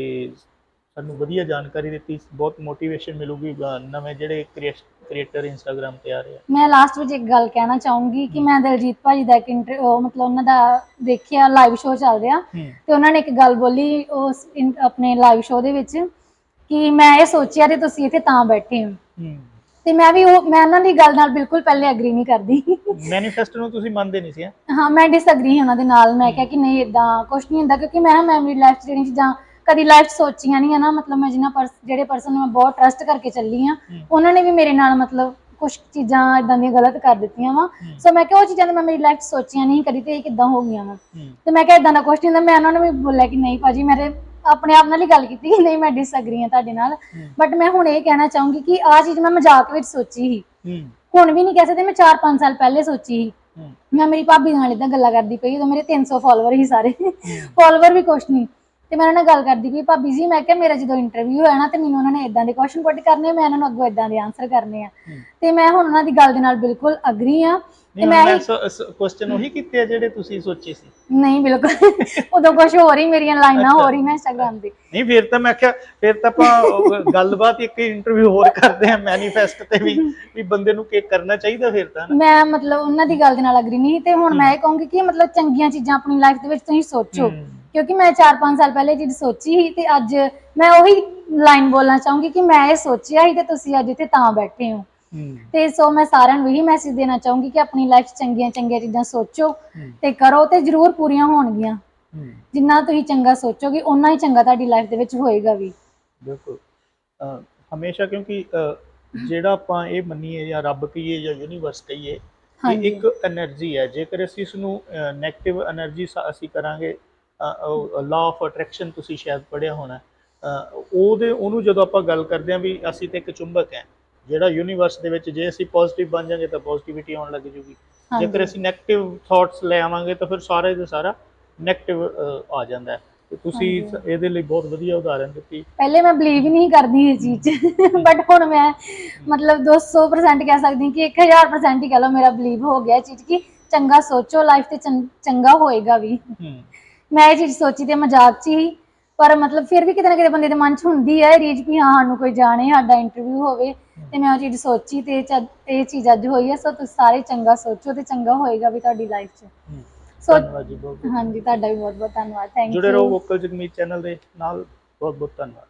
ਸਾਨੂੰ ਵਧੀਆ ਜਾਣਕਾਰੀ ਦਿੱਤੀ। ਬਹੁਤ ਮੋਟੀਵੇਸ਼ਨ ਮਿਲੂਗੀ ਨਵੇਂ ਜਿਹੜੇ ਕ੍ਰੀਏਟਰ ਇੰਸਟਾਗ੍ਰam ਤੇ ਆ ਰਹੇ ਆ। ਮੈਂ ਲਾਸਟ ਵਿੱਚ ਇੱਕ ਗੱਲ ਕਹਿਣਾ ਚਾਹੂੰਗੀ ਕਿ ਮੈਂ ਦਲਜੀਤ ਭਾਜੀ ਦਾ ਇੱਕ ਇੰਟਰ ਮਤਲਬ ਉਹਨਾਂ ਦਾ ਦੇਖਿਆ ਲਾਈਵ ਸ਼ੋਅ ਚੱਲ ਰਿਹਾ ਹੂੰ। ਤੇ ਉਹਨਾਂ ਨੇ ਇੱਕ ਗੱਲ ਬੋਲੀ ਉਸ ਇਨ- ਆਪਣੇ ਲਾਈਵ ਸ਼ੋਅ ਦੇ ਵਿੱਚ ਕਿ ਮੈਂ ਇਹ ਸੋਚਿਆ ਤੇ ਤੁਸੀਂ ਇੱਥੇ ਤਾਂ ਬੈਠੇ ਹੋ। ਹੂੰ। ਤੇ ਮੈਂ ਵੀ ਉਹ ਮੈਂ ਉਹਨਾਂ ਦੀ ਗੱਲ ਨਾਲ ਬਿਲਕੁਲ ਪਹਿਲੇ ਐਗਰੀ ਨਹੀਂ ਕਰਦੀ। ਮੈਨੀਫੈਸਟੋ ਨੂੰ ਤੁਸੀਂ ਮੰਨਦੇ ਨਹੀਂ ਸੀ ਹੈਂ? ਹਾਂ ਮੈਂ ਡਿਸਐਗਰੀ ਉਹਨਾਂ ਦੇ ਨਾਲ। ਮੈਂ ਕਿਹਾ ਕਿ ਨਹੀਂ ਇਦਾਂ ਕੁਝ ਨਹੀਂ ਹੁੰਦਾ ਕਿਉਂਕਿ ਮੈਂ ਨਾ ਮੇਰੀ ਲਾਈਫ 'ਚ ਜਿਹੜੀਆਂ ਚੀਜ਼ਾਂ ਕਦੀ ਲਾਈਫ ਸੋਚੀਆਂ ਨਹੀਂ ਹੈ ਨਾ ਮਤਲਬ ਮੈਂ ਜਿਨ੍ਹਾਂ ਪਰਸ ਜਿਹੜੇ ਪਰਸਨ ਨੂੰ ਮੈਂ ਬਹੁਤ ਟਰਸਟ ਕਰਕੇ ਚੱਲੀ ਆ। ਉਹਨਾਂ ਨੇ ਵੀ ਮੇਰੇ ਨਾਲ ਮਤਲਬ ਕੁਝ ਚੀਜ਼ਾਂ ਇਦਾਂ ਦੀਆਂ ਗਲਤ ਕਰ ਦਿੱਤੀਆਂ ਵਾ। ਸੋ ਮੈਂ ਕਿਹਾ ਉਹ ਚੀਜ਼ਾਂ ਤਾਂ ਮੈਂ ਮੇਰੀ ਲਾਈਫ ਸੋਚੀਆਂ ਨਹੀਂ ਕਦੀ ਤੇ ਇਹ ਕਿੱਦਾਂ ਹੋ ਗਈਆਂ ਵਾ। ਤੇ ਮੈਂ ਕਿਹਾ ਇਦਾਂ ਦਾ ਕੁਝ ਨਹੀਂ ਹੁੰਦਾ ਮੈਂ ਉਹਨਾਂ ਨੂੰ ਵੀ ਬੋਲਿਆ ਕਿ ਨਹੀਂ ਭਾਜੀ ਮੇਰੇ ਆਪਣੇ ਆਪ ਨਾਲ ਹੀ ਗੱਲ ਕੀਤੀ ਕਿ ਨਹੀਂ ਮੈਂ ਡਿਸਐਗਰੀ ਹਾਂ ਤੁਹਾਡੇ ਨਾਲ। ਬਟ ਮੈਂ ਹੁਣ ਇਹ ਕਹਿਣਾ ਚਾਹੂੰਗੀ ਕਿ ਆਹ ਚੀਜ਼ ਮੈਂ ਮਜ਼ਾਕ ਵਿੱਚ ਸੋਚੀ ਸੀ। ਹੁਣ ਵੀ ਨਹੀਂ ਕਹਿ ਸਕਦੇ ਮੈਂ 4-5 ਸਾਲ ਪਹਿਲੇ ਸੋਚੀ ਸੀ। ਮੈਂ ਮੇਰੀ ਭਾਬੀ ਨਾਲ ਇਦਾਂ ਗੱਲਾਂ ਕਰਦੀ ਪਈ ਉਦੋਂ ਮੇਰੇ 300 ਫਾਲੋਅਰ ਹੀ ਸਾਰੇ। ਫਾਲੋਅਰ ਵੀ ਕੁਛ ਨਹੀਂ ਤੇ ਮੈਂ ਉਹਨਾਂ ਨਾਲ ਗੱਲ ਕਰਦੀ ਪਈ ਭਾਬੀ ਜੀ ਮੈਂ ਕਿਹਾ ਮੇਰਾ ਜਦੋਂ ਇੰਟਰਵਿਊ ਹੋਇਆ ਨਾ ਤੇ ਮੈਨੂੰ ਉਹਨਾਂ ਨੇ ਇਦਾਂ ਦੇ ਕੁਐਸਚਨ ਪੁੱਟ ਕਰਨੇ ਮੈਂ ਇਹਨਾਂ ਨੂੰ ਅੱਗੋਂ ਇਦਾਂ ਦੇ ਆਨਸਰ ਕਰਨੇ ਆ। ਹੂੰ। ਤੇ ਮੈਂ ਹੁਣ ਉਹਨਾਂ ਦੀ ਗੱਲ ਦੇ ਨਾਲ ਬਿਲਕੁਲ ਅਗਰੀ ਆ ਤੇ ਮੈਂ ਕੁਐਸਚਨ ਉਹੀ ਕੀਤੇ ਆ ਜਿਹੜੇ ਤੁਸੀਂ ਸੋਚੇ ਸੀ। ਨਹੀਂ ਬਿਲਕੁਲ। ਉਦੋਂ ਕੁਝ ਹੋਰ ਹੀ ਮੇਰੀਆਂ ਲਾਈਨਾਂ ਹੋ ਰਹੀ ਮੈਂ ਇੰਸਟਾਗ੍ਰam ਤੇ। ਨਹੀਂ ਫਿਰ ਤਾਂ ਮੈਂ ਕਿਹਾ ਫਿਰ ਤਾਂ ਆਪਾਂ ਗੱਲਬਾਤ ਇੱਕ ਇੰਟਰਵਿਊ ਹੋਰ ਕਰਦੇ ਆ ਮੈਨੀਫੈਸਟ ਤੇ ਵੀ ਵੀ ਬੰਦੇ ਨੂੰ ਕੀ ਕਰਨਾ ਚਾਹੀਦਾ ਫਿਰ ਤਾਂ ਮੈਂ ਮਤਲਬ ਉਹਨਾਂ ਦੀ ਗੱਲ ਦੇ ਨਾਲ ਅਗਰੀ ਨਹੀਂ ਤੇ ਹੁਣ ਮੈਂ ਇਹ ਕਹੂੰਗੀ ਕਿ ਮਤਲਬ ਚੰਗੀਆਂ ਚੀਜ਼ਾਂ ਆਪਣੀ ਲਾਈਫ ਦੇ ਵਿੱਚ ਤੁਸੀਂ ਸੋਚੋ। ਹੂੰ। ਕਿਉਂਕਿ ਮੈਂ 4-5 ਸਾਲ ਪਹਿਲੇ ਜਿਹੜੀ ਸੋਚੀ ਸੀ ਤੇ ਅੱਜ ਮੈਂ ਉਹੀ ਲਾਈਨ ਬੋਲਣਾ ਚਾਹੂੰਗੀ ਕਿ ਮੈਂ ਇਹ ਸੋਚਿਆ ਸੀ ਤੇ ਤੁਸੀਂ ਅੱਜ ਇੱਥੇ ਤਾਂ ਬੈਠੇ ਹੋ। ਤੇ ਸੋ ਮੈਂ ਸਾਰਿਆਂ ਨੂੰ ਇਹੀ ਮੈਸੇਜ ਦੇਣਾ ਚਾਹੂੰਗੀ ਕਿ ਆਪਣੀ ਲਾਈਫ ਚੰਗੀਆਂ ਚੰਗੀਆਂ ਚੀਜ਼ਾਂ ਸੋਚੋ ਤੇ ਕਰੋ ਤੇ ਜ਼ਰੂਰ ਪੂਰੀਆਂ ਹੋਣਗੀਆਂ। ਜਿੰਨਾ ਤੁਸੀਂ ਚੰਗਾ ਸੋਚੋਗੇ ਉਨਾ ਹੀ ਚੰਗਾ ਤੁਹਾਡੀ ਲਾਈਫ ਦੇ ਵਿੱਚ ਹੋਏਗਾ ਵੀ। ਬਿਲਕੁਲ। ਹਮੇਸ਼ਾ ਕਿਉਂਕਿ ਜਿਹੜਾ ਆਪਾਂ ਇਹ ਮੰਨੀਏ ਜਾਂ ਰੱਬ ਕਹੀਏ ਜਾਂ ਯੂਨੀਵਰਸ ਕਹੀਏ ਇਹ ਇੱਕ એનર્ਜੀ ਹੈ। ਜੇਕਰ ਅਸੀਂ ਇਸ ਨੂੰ 네ਗੇਟਿਵ એનર્ਜੀ ਅਸੀਂ ਕਰਾਂਗੇ ਲਾ ਆਫ ਅਟਰੈਕਸ਼ਨ ਤੁਸੀਂ ਸ਼ਾਇਦ ਪੜਿਆ ਹੋਣਾ ਉਹਦੇ ਉਹਨੂੰ ਜਦੋਂ ਆਪਾਂ ਗੱਲ ਕਰਦੇ ਹਾਂ ਵੀ ਅਸੀਂ ਤੇ ਇੱਕ ਚੁੰਬਕ ਹੈ ਜਿਹੜਾ ਯੂਨੀਵਰਸ ਦੇ ਵਿੱਚ ਜੇ ਅਸੀਂ ਪੋਜ਼ਿਟਿਵ ਬਣ ਜਾਾਂਗੇ ਤਾਂ ਪੋਜ਼ਿਟਿਵਿਟੀ ਆਉਣ ਲੱਗ ਜੂਗੀ। ਜੇਕਰ ਅਸੀਂ 네ਗੇਟਿਵ ਥਾਟਸ ਲੈ ਆਵਾਂਗੇ ਤਾਂ ਫਿਰ ਸਾਰੇ ਦੇ ਸਾਰਾ 네ਗੇਟਿਵ ਆ ਜਾਂਦਾ ਹੈ। ਤੇ ਤੁਸੀਂ। ਇਹਦੇ ਲਈ ਬਹੁਤ ਵਧੀਆ ਉਦਾਹਰਨ ਦਿੱਤੀ। ਪਹਿਲੇ ਮੈਂ ਬਲੀਵ ਹੀ ਨਹੀਂ ਕਰਦੀ ਇਸ ਚੀਜ਼ 'ਚ ਬਟ ਹੁਣ ਮੈਂ ਮਤਲਬ 200% ਕਹਿ ਸਕਦੀ ਕਿ 1000% ਹੀ ਕਹ ਲਓ ਮੇਰਾ ਬਲੀਵ ਹੋ ਗਿਆ ਇਹ ਚੀਜ਼ ਕਿ ਚੰਗਾ ਸੋਚੋ ਲਾਈਫ ਤੇ ਚੰਗਾ ਹੋਏਗਾ ਵੀ। ਹੂੰ। ਮੈਂ ਇਹ ਚੀਜ਼ ਸੋਚੀ ਤੇ ਮਜ਼ਾਕ 'ਚ ਹੀ ਪਰ ਮਤਲਬ ਫਿਰ ਵੀ ਕਿਤੇ ਨਾ ਕਿਤੇ ਬੰਦੇ ਦੇ ਮਨ 'ਚ ਹੁੰਦੀ ਹੈ ਰੀਝ ਵੀ ਹਾਂ ਸਾਨੂੰ ਕੋਈ ਜਾਣੇ ਸਾਡਾ ਇੰਟਰਵਿਊ ਹੋਵੇ ਤੇ ਮੈਂ ਉਹ ਚੀਜ਼ ਸੋਚੀ ਤੇ ਇਹ ਚ- ਇਹ ਚੀਜ਼ ਅੱਜ ਹੋਈ ਹੈ ਸੋ ਤੁਸੀਂ ਸਾਰੇ ਚੰਗਾ ਸੋਚੋ ਤੇ ਚੰਗਾ ਹੋਏਗਾ ਵੀ ਤੁਹਾਡੀ ਲਾਈਫ 'ਚ। ਸੋ ਧੰਨਵਾਦ ਜੀ ਬਹੁਤ ਬਹੁਤ। ਹਾਂਜੀ ਤੁਹਾਡਾ ਵੀ ਬਹੁਤ ਬਹੁਤ ਧੰਨਵਾਦ ਥੈਂਕ ਜੁੜੇ ਰਹੋ ਯੂ ਵੋਕਲ ਜਗਮੀਤ ਚੈਨਲ ਦੇ ਨਾਲ ਬਹੁਤ ਬਹੁਤ ਧੰਨਵਾਦ।